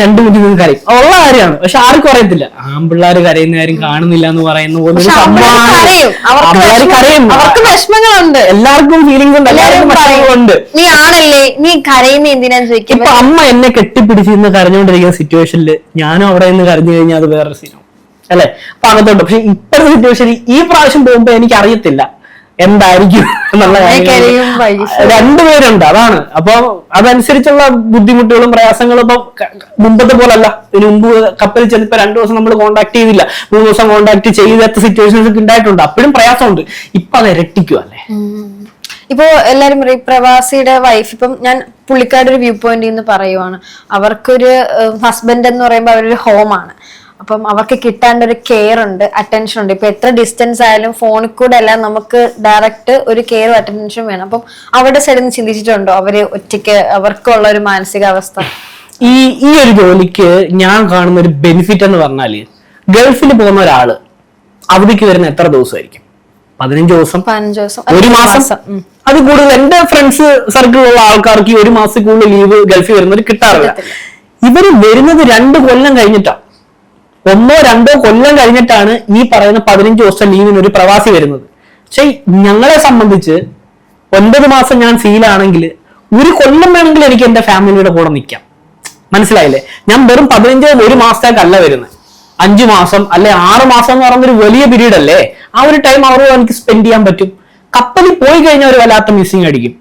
രണ്ടു മിനിറ്റ് നിന്ന് കരയും. ഉള്ള കാര്യമാണ്. പക്ഷെ ആർക്കും അറിയത്തില്ല. ആമ്പിള്ളാര് കരയുന്ന കാര്യം കാണുന്നില്ല എന്ന് പറയുന്ന പോലെ ഒരു സംഭവമാണ്. അവർക്ക് കരയും. അവർക്ക് വിഷമങ്ങളുണ്ട്. എല്ലാവർക്കും ഫീലിംഗ്സ് ഉണ്ട്. എല്ലാവർക്കും വിഷമങ്ങളുണ്ട്. നീ ആണല്ലേ? നീ കരയുന്ന എന്തിനാന്ന് ഇപ്പൊ ചോദിക്കുമ്പോ അമ്മ എന്നെ കെട്ടിപ്പിടിച്ച് ഇന്ന് കരഞ്ഞുകൊണ്ടിരിക്കുന്ന സിറ്റുവേഷനിൽ ഞാനും അവിടെ നിന്ന് കരഞ്ഞു കഴിഞ്ഞാൽ അത് വേറെ സീനാണ് അല്ലെ? അപ്പൊ അങ്ങനത്തെ ഉണ്ട്. പക്ഷെ ഇപ്പോഴത്തെ സിറ്റുവേഷനിൽ ഈ പ്രാവശ്യം പോകുമ്പോ എനിക്ക് അറിയത്തില്ല എന്തായിരിക്കും എന്നുള്ള. രണ്ടുപേരുണ്ട് അതാണ്. അപ്പൊ അതനുസരിച്ചുള്ള ബുദ്ധിമുട്ടുകളും പ്രയാസങ്ങളും ഇപ്പൊ മുമ്പത്തെ പോലല്ല. ഇതിന് മുമ്പ് കപ്പൽ ചെന്നിപ്പോ രണ്ടു ദിവസം നമ്മൾ കോണ്ടാക്ട് ചെയ്തില്ല. മൂന്ന് ദിവസം കോണ്ടാക്ട് ചെയ്താത്ത സിറ്റുവേഷൻസ് ഒക്കെ ഉണ്ടായിട്ടുണ്ട്. അപ്പോഴും പ്രയാസമുണ്ട്. ഇപ്പൊ അത് ഇരട്ടിക്കും അല്ലേ? ഇപ്പോ എല്ലാരും പറയും പ്രവാസിയുടെ വൈഫ് ഇപ്പം ഞാൻ പുള്ളിക്കാരുടെ ഒരു വ്യൂ പോയിന്റ് നിന്ന് പറയുവാണ്. അവർക്കൊരു ഹസ്ബൻഡ് എന്ന് പറയുമ്പോൾ അവരൊരു ഹോമാണ് അപ്പം അവർക്ക് കിട്ടാണ്ട് ഒരു കെയർ ഉണ്ട് അറ്റൻഷൻ ഉണ്ട്. ഇപ്പൊ എത്ര ഡിസ്റ്റൻസ് ആയാലും ഫോണിൽ കൂടെ അല്ല നമുക്ക് ഡയറക്റ്റ് ഒരു കെയറും അറ്റൻഷനും വേണം. അപ്പം അവരുടെ സൈഡിൽ നിന്ന് ചിന്തിച്ചിട്ടുണ്ടോ? അവർ ഒറ്റയ്ക്ക് അവർക്കുള്ള ഒരു മാനസികാവസ്ഥ? ഈ ഈ ഒരു ജോലിക്ക് ഞാൻ കാണുന്ന ഒരു ബെനിഫിറ്റ് എന്ന് പറഞ്ഞാൽ ഗൾഫിൽ പോകുന്ന ഒരാൾ അവധിക്ക് വരുന്ന എത്ര ദിവസമായിരിക്കും? പതിനഞ്ച് ദിവസം? പതിനഞ്ച് ദിവസം. ഒരു മാസം. അത് കൂടുതൽ എന്റെ ഫ്രണ്ട്സ് സർക്കിളിലുള്ള ആൾക്കാർക്ക് ഈ ഒരു മാസം കൂടുതൽ ലീവ് ഗൾഫിൽ വരുന്നവർ കിട്ടാറില്ല. ഇവർ വരുന്നത് രണ്ട് കൊല്ലം കഴിഞ്ഞിട്ടാ. ഒന്നോ രണ്ടോ കൊല്ലം കഴിഞ്ഞിട്ടാണ് ഈ പറയുന്ന പതിനഞ്ച് ദിവസം ലീവിന് ഒരു പ്രവാസി വരുന്നത്. പക്ഷെ ഞങ്ങളെ സംബന്ധിച്ച് ഒൻപത് മാസം ഞാൻ സീലാണെങ്കിൽ ഒരു കൊല്ലം വേണമെങ്കിൽ എനിക്ക് എന്റെ ഫാമിലിയുടെ കൂടെ നിൽക്കാം. മനസ്സിലായില്ലേ? ഞാൻ വെറും പതിനഞ്ച് ഒരു മാസത്തേക്കല്ല വരുന്നത്. അഞ്ചു മാസം അല്ലെ ആറ് മാസം എന്ന് പറയുന്ന ഒരു വലിയ പീരീഡ് അല്ലേ? ആ ഒരു ടൈം അവരോട് എനിക്ക് സ്പെൻഡ് ചെയ്യാൻ പറ്റും. കപ്പലിൽ പോയി കഴിഞ്ഞാൽ ഒരു വല്ലാത്ത മിസ്സിങ് അടിക്കും.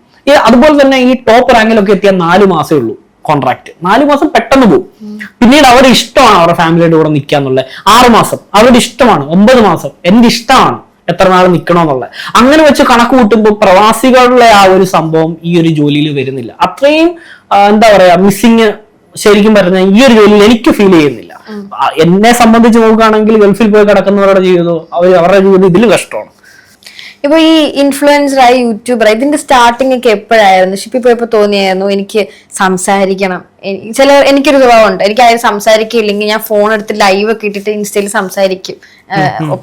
അതുപോലെ തന്നെ ഈ ടോപ്പ് റാങ്കിലൊക്കെ എത്തിയ നാല് മാസമേ ഉള്ളൂ കോൺട്രാക്ട് നാല് മാസം പെട്ടെന്ന് പോകും. പിന്നീട് അവരുടെ ഇഷ്ടമാണ് അവരുടെ ഫാമിലിയുടെ കൂടെ നിൽക്കുക എന്നുള്ളത്. ആറ് മാസം. അവരുടെ ഇഷ്ടമാണ്. ഒമ്പത് മാസം. എന്റെ ഇഷ്ടമാണ് എത്ര നാൾ നിൽക്കണമെന്നുള്ളത് അങ്ങനെ വെച്ച് കണക്ക് കൂട്ടുമ്പോൾ പ്രവാസികളുടെ ആ ഒരു സംഭവം ഈ ഒരു ജോലിയിൽ വരുന്നില്ല. അത്രയും എന്താ പറയാ മിസ്സിങ് ശരിക്കും പറഞ്ഞാൽ ഈ ഒരു ജോലിയിൽ എനിക്ക് ഫീൽ ചെയ്യുന്നില്ല. എന്നെ സംബന്ധിച്ച് നോക്കുകയാണെങ്കിൽ ഗൾഫിൽ പോയി കിടക്കുന്നവരുടെ ജീവിതം അവർ അവരുടെ ജീവിതം ഇതിലും കഷ്ടമാണ്. ഇപ്പൊ ഈ ഇൻഫ്ലുവൻസറായി യൂട്യൂബർ ഇതിന്റെ സ്റ്റാർട്ടിംഗ് ഒക്കെ എപ്പോഴായിരുന്നു? ഷിപ്പി പോയപ്പോ തോന്നിയായിരുന്നു എനിക്ക് സംസാരിക്കണം. ചില എനിക്കൊരു സ്വഭാവമുണ്ട്. എനിക്ക് ആരും സംസാരിക്കില്ലെങ്കിൽ ഞാൻ ഫോൺ എടുത്ത് ലൈവ് ഒക്കെ ഇട്ടിട്ട് ഇൻസ്റ്റയിൽ സംസാരിക്കും.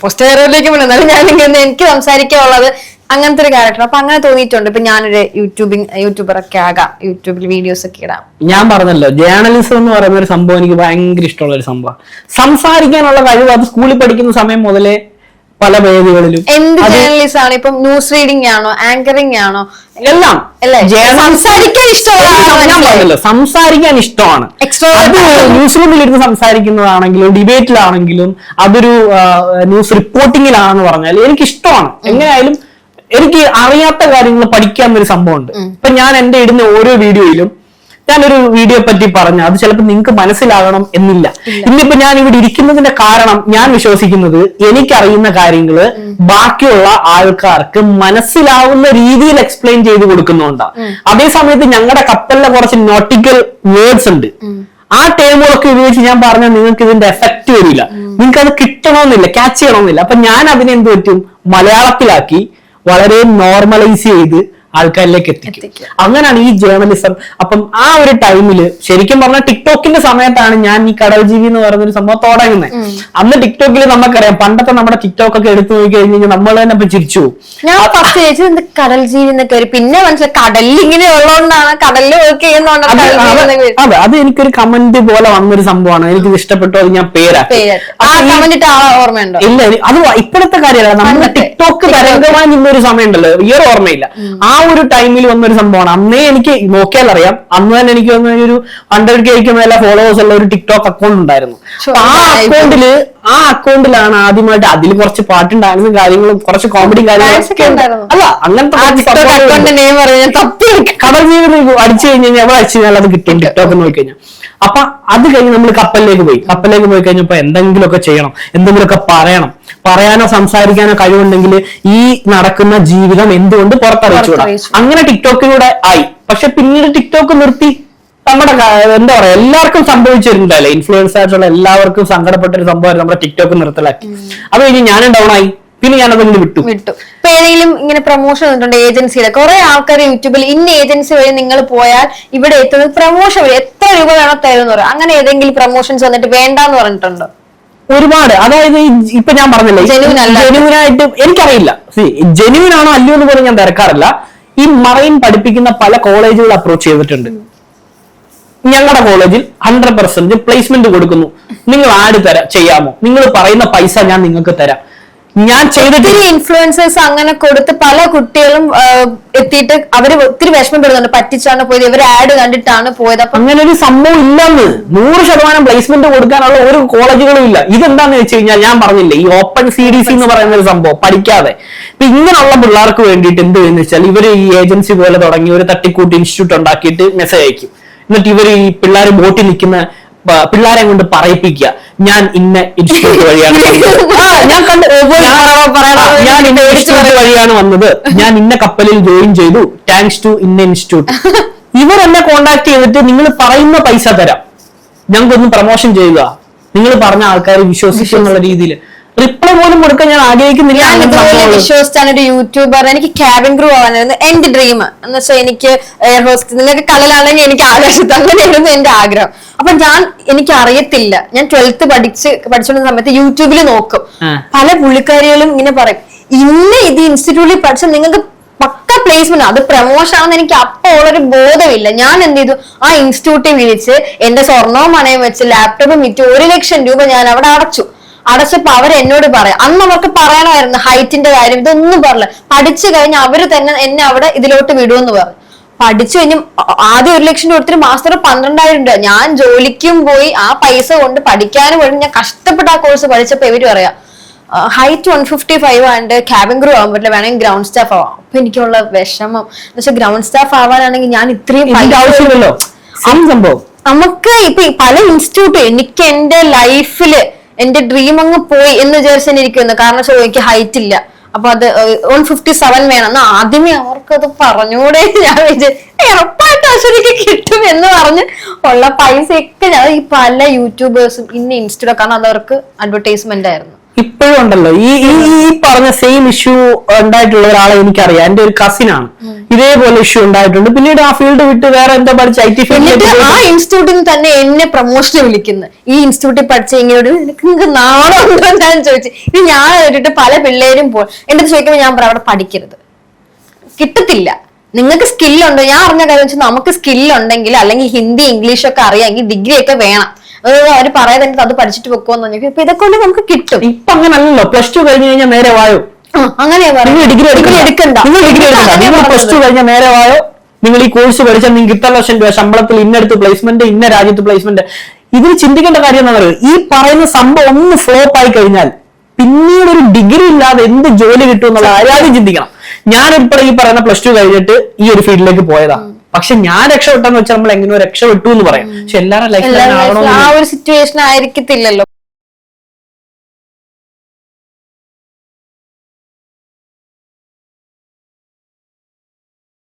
പോസ്റ്റേറിലേക്ക് വേറെയിലേക്ക് എന്നാലും ഞാൻ ഇങ്ങനെ എനിക്ക് സംസാരിക്കാനുള്ളത് അങ്ങനത്തെ ഒരു ക്യാരക്ടർ അപ്പൊ അങ്ങനെ തോന്നിയിട്ടുണ്ട്. ഇപ്പൊ ഞാനൊരു യൂട്യൂബിങ് യൂട്യൂബർ ഒക്കെ ആകാം. യൂട്യൂബിൽ വീഡിയോസ് ഒക്കെ ഇടാം. ഞാൻ പറഞ്ഞല്ലോ ജേർണലിസം എന്ന് പറയുന്ന ഒരു സംഭവം എനിക്ക് ഭയങ്കര ഇഷ്ടമുള്ള ഒരു സംഭവം സംസാരിക്കാനുള്ള കഴിവ് അത് സ്കൂളിൽ പഠിക്കുന്ന സമയം മുതലേ പല മേഖലകളിലും എന്ത് ജേർണലിസ്റ്റ് ആണ്? ഇപ്പം ന്യൂസ് റീഡിംഗ് ആണോ ആങ്കറിംഗ് ആണോ? എല്ലാം. സംസാരിക്കാൻ. പറഞ്ഞല്ലോ? സംസാരിക്കാൻ ഇഷ്ടമാണ്. ന്യൂസ് ന്യൂസ് റൂമിലിരുന്ന് സംസാരിക്കുന്നതാണെങ്കിലും ഡിബേറ്റിലാണെങ്കിലും അതൊരു ന്യൂസ് റിപ്പോർട്ടിങ്ങിലാണെന്ന് പറഞ്ഞാൽ എനിക്ക് ഇഷ്ടമാണ് എങ്ങനെയായാലും എനിക്ക് അറിയാത്ത കാര്യങ്ങൾ പഠിക്കാൻ ഒരു സംഭവമുണ്ട് ഇപ്പൊ ഞാൻ എന്റെ ഇടുന്ന ഓരോ വീഡിയോയിലും ഞാനൊരു വീഡിയോ പറ്റി പറഞ്ഞു. അത് ചിലപ്പോൾ നിങ്ങൾക്ക് മനസ്സിലാകണം എന്നില്ല. ഇന്നിപ്പോ ഞാൻ ഇവിടെ ഇരിക്കുന്നതിന്റെ കാരണം ഞാൻ വിശ്വസിക്കുന്നത് എനിക്കറിയുന്ന കാര്യങ്ങൾ ബാക്കിയുള്ള ആൾക്കാർക്ക് മനസ്സിലാവുന്ന രീതിയിൽ എക്സ്പ്ലെയിൻ ചെയ്ത് കൊടുക്കുന്നുണ്ടാണ് അതേ സമയത്ത് ഞങ്ങളുടെ കപ്പലിലെ കുറച്ച് നോട്ടിക്കൽ വേർഡ്സ് ഉണ്ട്. ആ ടേമുകളൊക്കെ ഉപയോഗിച്ച് ഞാൻ പറഞ്ഞാൽ നിങ്ങൾക്ക് ഇതിന്റെ എഫക്റ്റ് വരില്ല. നിങ്ങൾക്ക് അത് കിട്ടണമെന്നില്ല ക്യാച്ച് ചെയ്യണമെന്നില്ല അപ്പൊ ഞാൻ അതിനെന്ത് പറ്റും? മലയാളത്തിലാക്കി വളരെ നോർമലൈസ് ചെയ്ത് ആൾക്കാരിലേക്ക് എത്തിക്കും. അങ്ങനെയാണ് ഈ ജേർണലിസം അപ്പം ആ ഒരു ടൈമിൽ ശരിക്കും പറഞ്ഞാൽ ടിക്ടോക്കിന്റെ സമയത്താണ് ഞാൻ ഈ കടൽ ജീവി എന്ന് പറയുന്ന ഒരു സംഭവം തുടങ്ങുന്നത്. അന്ന് ടിക്ടോക്കിൽ നമുക്കറിയാം പണ്ടത്തെ നമ്മുടെ ടിക്ടോക്ക് ഒക്കെ എടുത്തു നോക്കി കഴിഞ്ഞ് കഴിഞ്ഞാൽ നമ്മൾ തന്നെ ഇപ്പൊ ചിരിച്ചു ഞാൻ ഫസ്റ്റ് ചോദിച്ചത് കടൽ ജീവി എന്നൊക്കെ വരും പിന്നെ മനസ്സിലായി കടലിൽ ഇങ്ങനെ ഉള്ളതുകൊണ്ടാണ് കടലിൽ വർക്ക് ചെയ്യുന്നതുകൊണ്ടാണ് അത് അത് എനിക്കൊരു കമന്റ് പോലെ വന്നൊരു സംഭവമാണ്. എനിക്ക് ഇഷ്ടപ്പെട്ടു അത് ഞാൻ പേരാ ഈ- ഓർമ്മയുണ്ടോ? ഇല്ല അത് ഇപ്പോഴത്തെ കാര്യമല്ല. നമ്മുടെ. ടിക്ടോക്ക് തരംഗമായി നിന്നൊരു സമയമുണ്ടല്ലോ ഇയർ ഓർമ്മയില്ല. ആ ഒരു ടൈമിൽ വന്നൊരു സംഭവമാണ്. അന്നേ എനിക്ക് നോക്കിയാൽ അറിയാം അന്ന് തന്നെ എനിക്ക് വന്ന ഒരു ഹൺഡ്രഡ് കെക്ക് മേലെ ഫോളോവേഴ്സ് ഉള്ള ഒരു ടിക്ടോക്ക് അക്കൗണ്ട് ഉണ്ടായിരുന്നു. ആ അക്കൗണ്ടിൽ ആ അക്കൗണ്ടിലാണ് ആദ്യമായിട്ട് അതിൽ കുറച്ച് പാട്ടും ഡാൻസും കാര്യങ്ങളും കുറച്ച് കോമഡി കാര്യങ്ങളും? അല്ല അങ്ങനത്തെ. കടൽ ജീവിതം അടിച്ചു കഴിഞ്ഞ് കഴിഞ്ഞാൽ എവിടെ അടിച്ചു കഴിഞ്ഞാൽ അത് കിട്ടും ടിക്ടോക്ക് നോക്കി കഴിഞ്ഞാൽ അപ്പൊ അത് കഴിഞ്ഞ് നമ്മൾ കപ്പലിലേക്ക് പോയി. കപ്പലിലേക്ക് പോയി കഴിഞ്ഞപ്പോ എന്തെങ്കിലുമൊക്കെ ചെയ്യണം. എന്തെങ്കിലുമൊക്കെ പറയണം. പറയാനോ സംസാരിക്കാനോ കഴിവുണ്ടെങ്കിൽ ഈ നടക്കുന്ന ജീവിതം എന്തുകൊണ്ട് പുറത്തറിയിച്ചുകൂടാ? പുറത്തറിയിച്ചു. അങ്ങനെ ടിക്ടോക്കിലൂടെ ആയി. പക്ഷെ പിന്നീട് ടിക്ടോക്ക് നിർത്തി നമ്മുടെ എന്താ പറയാ എല്ലാവർക്കും സംഭവിച്ചിട്ടുണ്ടല്ലേ? ഇൻഫ്ലുവൻസ് ആയിട്ടുള്ള എല്ലാവർക്കും സങ്കടപ്പെട്ട ഒരു സംഭവം നമ്മുടെ ടിക്ടോക്ക് നിർത്തലാക്കി. അത് കഴിഞ്ഞ് ഞാനും ഡൗൺ ആയി. പിന്നെ ഞാൻ അതങ്ങ് വിട്ടു. വിട്ടു. ഇപ്പൊ ഏതെങ്കിലും ഇങ്ങനെ പ്രൊമോഷൻ വന്നിട്ടുണ്ട് ഏജൻസിയുടെ കുറെ ആൾക്കാർ യൂട്യൂബിൽ ഇന്ന ഏജൻസി വഴി നിങ്ങൾ പോയാൽ ഇവിടെ എത്തുന്നത് പ്രൊമോഷൻ വഴി എത്ര രൂപ വേണോ തരുമെന്ന് പറയാം. അങ്ങനെ ഏതെങ്കിലും പ്രൊമോഷൻസ് വന്നിട്ട് വേണ്ടെന്ന് പറഞ്ഞിട്ടുണ്ടോ? ഒരുപാട്. അതായത് ഇപ്പൊ ഞാൻ പറഞ്ഞില്ലേ ജനുവിനായിട്ട്. എനിക്കറിയില്ല. ജെനുവിൻ ആണോ അല്ലയോ എന്ന് പോലും ഞാൻ തിരക്കാറില്ല. ഈ മറൈൻ പഠിപ്പിക്കുന്ന പല കോളേജുകൾ അപ്രോച്ച് ചെയ്തിട്ടുണ്ട്. ഞങ്ങളുടെ കോളേജിൽ ഹൺഡ്രഡ് പെർസെന്റ് പ്ലേസ്മെന്റ് കൊടുക്കുന്നു. നിങ്ങൾ ആഡ് തരാം ചെയ്യാമോ? നിങ്ങൾ പറയുന്ന പൈസ ഞാൻ നിങ്ങൾക്ക് തരാം. ഞാൻ ചെയ്തിട്ട് ഇൻഫ്ലുവൻസേഴ്സ് അങ്ങനെ കൊടുത്ത് പല കുട്ടികളും എത്തിയിട്ട് അവർ ഒത്തിരി വിഷമപ്പെടുന്നുണ്ട്. പറ്റിച്ചാണ് പോയത്. ഇവർ ആഡ് കണ്ടിട്ടാണ് പോയത്. അപ്പൊ അങ്ങനെ ഒരു സംഭവം ഇല്ലെന്ന്. നൂറ് ശതമാനം പ്ലേസ്മെന്റ് കൊടുക്കാനുള്ള ഒരു കോളേജുകളും ഇല്ല. ഇതെന്താന്ന് വെച്ച് കഴിഞ്ഞാൽ ഞാൻ പറഞ്ഞില്ലേ ഈ ഓപ്പൺ സി ഡി സി എന്ന് പറയുന്ന ഒരു സംഭവം പഠിക്കാതെ. ഇപ്പൊ ഇങ്ങനെയുള്ള പിള്ളേർക്ക് വേണ്ടിയിട്ട് എന്ത് ചെയ്യുന്ന വെച്ചാൽ ഇവർ ഈ ഏജൻസി പോലെ തുടങ്ങി ഒരു തട്ടിക്കൂട്ട് ഇൻസ്റ്റിറ്റ്യൂട്ട് ഉണ്ടാക്കിയിട്ട് മെസ്സേജ് അയക്കും. എന്നിട്ട് ഇവർ ഈ പിള്ളേർ ബോട്ടിൽ നിൽക്കുന്ന പിള്ളേരെ കൊണ്ട് പറയിപ്പിക്കുക. ഞാൻ ഇന്ന ഇൻസ്റ്റിറ്റ്യൂട്ട് വഴിയാണ് ഞാൻ കണ്ട് ഞാൻ- ഇന്ന ഇൻസ്റ്റിറ്റ്യൂട്ട് വഴിയാണ് വന്നത്. ഞാൻ ഇന്ന കപ്പലിൽ ജോയിൻ ചെയ്തു. താങ്ക്സ് ടു ഇന്ന ഇൻസ്റ്റിറ്റ്യൂട്ട്. ഇവർ എന്നെ കോണ്ടാക്ട് ചെയ്തിട്ട് നിങ്ങൾ പറയുന്ന പൈസ തരാം. ഞങ്ങൾക്കൊന്ന് പ്രൊമോഷൻ ചെയ്യുക. നിങ്ങൾ പറഞ്ഞ ആൾക്കാർ വിശ്വസിക്കും. എന്നുള്ള രീതിയിൽ റിപ്ലൈ പോലും കൊടുക്കാൻ ഞാൻ ആഗ്രഹിക്കുന്നില്ല ഞാൻ ഇതുപോലെ വിശ്വസിച്ചാണ് ഒരു യൂട്യൂബർ എനിക്ക് ക്യാബിൻ ക്രൂ ആവാനായിരുന്നു എന്റെ ഡ്രീം എന്ന് വെച്ചാൽ എനിക്ക് എയർ ഹോസ്റ്റ് നിന്നൊക്കെ കടലാണെങ്കിൽ എനിക്ക് ആകാശത്ത് അങ്ങനെയായിരുന്നു എന്റെ ആഗ്രഹം. അപ്പൊ ഞാൻ എനിക്ക് അറിയത്തില്ല ഞാൻ ട്വൽത്ത് പഠിച്ച് പഠിച്ചുകൊണ്ടിരുന്ന സമയത്ത് യൂട്യൂബിൽ നോക്കും. പല പുള്ളിക്കാരികളും ഇങ്ങനെ പറയും ഇന്ന് ഇത് ഇൻസ്റ്റിറ്റ്യൂട്ടിൽ പഠിച്ച നിങ്ങൾക്ക് പക്ക പ്ലേസ്മെന്റ് അത് പ്രൊമോഷൻ ആണെന്ന് എനിക്ക് അപ്പോൾ ഉള്ളൊരു ബോധമില്ല. ഞാൻ എന്ത് ചെയ്തു? ആ ഇൻസ്റ്റിറ്റ്യൂട്ടിൽ വിളിച്ച് എന്റെ സ്വർണവും മണയും വെച്ച് ലാപ്ടോപ്പും വിറ്റ് ഒരു ലക്ഷം രൂപ ഞാൻ അവിടെ അടച്ചു. അടച്ചപ്പോ അവർ എന്നോട് പറയാം. അന്ന് അവർക്ക് പറയണമായിരുന്നു ഹൈറ്റിന്റെ കാര്യം. ഇതൊന്നും പറയില്ല പഠിച്ചു കഴിഞ്ഞ് അവർ തന്നെ എന്നെ അവിടെ ഇതിലോട്ട് വിടുമെന്ന് പറഞ്ഞു. പഠിച്ചു കഴിഞ്ഞ് ആദ്യം ഒരു ലക്ഷം രൂപ കൊടുത്തിട്ട് മാസ്റ്റർ പന്ത്രണ്ടായിരം രൂപ. ഞാൻ ജോലിക്കും പോയി ആ പൈസ കൊണ്ട് പഠിക്കാനും വേണ്ടി ഞാൻ കഷ്ടപ്പെട്ട ആ കോഴ്സ് പഠിച്ചപ്പോ ഇവർ പറയാം ഹൈറ്റ് വൺ ഫിഫ്റ്റി ഫൈവ് ആണ്ട് ക്യാബിൻ ക്രൂ ആവാൻ പറ്റില്ല. വേണമെങ്കിൽ ഗ്രൗണ്ട് സ്റ്റാഫ് ആവാം. അപ്പൊ എനിക്കുള്ള വിഷമം. എന്ന് വെച്ചാൽ ഗ്രൗണ്ട് സ്റ്റാഫ് ആവാനാണെങ്കിൽ ഞാൻ ഇത്രയും ആവശ്യമില്ലല്ലോ. സംഭവം. നമുക്ക് ഇപ്പൊ പല ഇൻസ്റ്റിറ്റ്യൂട്ട് എനിക്ക് എന്റെ ലൈഫിൽ എന്റെ ഡ്രീം അങ്ങ് പോയി എന്ന് വിചാരിച്ചു തന്നെ ഇരിക്കുന്നു കാരണം വെച്ചാൽ എനിക്ക് ഹൈറ്റ് ഇല്ല. അപ്പൊ അത് വൺ ഫിഫ്റ്റി സെവൻ വേണം. എന്നാ ആദ്യമേ അവർക്കത് പറഞ്ഞൂടെ. ഞാൻ ഉറപ്പായിട്ട് അശ്വതിക്ക് കിട്ടും എന്ന് പറഞ്ഞ് ഉള്ള പൈസയൊക്കെ ഞാൻ ഈ പല യൂട്യൂബേഴ്സും ഇന്ന് ഇൻസ്റ്റിറ്റ്യൂട്ട് കാരണം അത് അവർക്ക് അഡ്വർടൈസ്മെന്റ് ആയിരുന്നു. ഇപ്പോഴും ഉണ്ടല്ലോ. ഈ ഈ ഈ പറഞ്ഞ സെയിം ഇഷ്യൂ ഉണ്ടായിട്ടുള്ള ഒരാളെ എനിക്കറിയാം. എന്റെ ഒരു കസിൻ ആണ്. ഇതേപോലെ ഇഷ്യൂ ഉണ്ടായിട്ടുണ്ട്. പിന്നീട് ആ ഫീൽഡ് വിട്ട് വേറെ എന്താ പഠിച്ച? ഐ ടി ഫീൽഡ് ആ ഇൻസ്റ്റിറ്റ്യൂട്ടിൽ നിന്ന് തന്നെ എന്നെ പ്രൊമോഷന് വിളിക്കുന്നത് ഈ ഇൻസ്റ്റിറ്റ്യൂട്ടിൽ പഠിച്ച ഇങ്ങനെയോട് എനിക്ക് നാളെ ഉണ്ടോ ഞാൻ ചോദിച്ചു ഇത് ഞാൻ കേട്ടിട്ട് പല പിള്ളേരും പോ എന്റെ ചോദിക്കുമ്പോൾ ഞാൻ പറയാം അവിടെ പഠിക്കരുത്. കിട്ടത്തില്ല. നിങ്ങൾക്ക് സ്കില്ലുണ്ടോ ഞാൻ അറിഞ്ഞ കാര്യം വെച്ചാൽ നമുക്ക് സ്കില്ലുണ്ടെങ്കിൽ അല്ലെങ്കിൽ ഹിന്ദി ഇംഗ്ലീഷ് ഒക്കെ അറിയാമെങ്കിൽ ഡിഗ്രി ഒക്കെ വേണം. അവർ പറയാതെ അത് പഠിച്ചിട്ട് വെക്കുമെന്ന് പറഞ്ഞു. ഇപ്പൊ ഇതൊക്കെ നമുക്ക് കിട്ടും. ഇപ്പൊ അങ്ങനല്ലോ പ്ലസ് ടു കഴിഞ്ഞു കഴിഞ്ഞാൽ നേരെ വായോ? അങ്ങനെയാ നിങ്ങൾ ഡിഗ്രി എടുക്കണ്ട. നിങ്ങൾ ഡിഗ്രി എടുക്കണ്ട. നിങ്ങൾ പ്ലസ് ടു കഴിഞ്ഞാൽ കഴിഞ്ഞ നേരെ വായോ? നിങ്ങൾ ഈ കോഴ്സ് പഠിച്ചാൽ നിങ്ങൾക്ക് ഇത്ര ലക്ഷം രൂപ ശമ്പളത്തിൽ ഇന്നടുത്ത് പ്ലേസ്മെന്റ് ഇന്ന രാജ്യത്ത് പ്ലേസ്മെന്റ് ഇതിൽ ചിന്തിക്കേണ്ട കാര്യം എന്താ പറയുക? ഈ പറയുന്ന സംഭവം ഒന്ന് ഫ്ലോപ്പ് ആയി കഴിഞ്ഞാൽ പിന്നീട് ഒരു ഡിഗ്രി ഇല്ലാതെ എന്ത് ജോലി കിട്ടും എന്നുള്ള കാര്യം ആദ്യം ചിന്തിക്കണം. ഞാൻ ഉൾപ്പെടെ ഈ പറയുന്ന പ്ലസ് ടു കഴിഞ്ഞിട്ട് ഈ ഒരു ഫീൽഡിലേക്ക് പോയതാ. പക്ഷെ ഞാൻ രക്ഷപ്പെട്ടെന്ന് വെച്ചാൽ നമ്മൾ എങ്ങനെയോ രക്ഷപ്പെട്ടു എന്ന് പറയാം. പക്ഷെ എല്ലാവരുടെ ലൈഫിൽ എല്ലാവരും ആ ഒരു സിറ്റുവേഷൻ ആയിരിക്കത്തില്ലല്ലോ.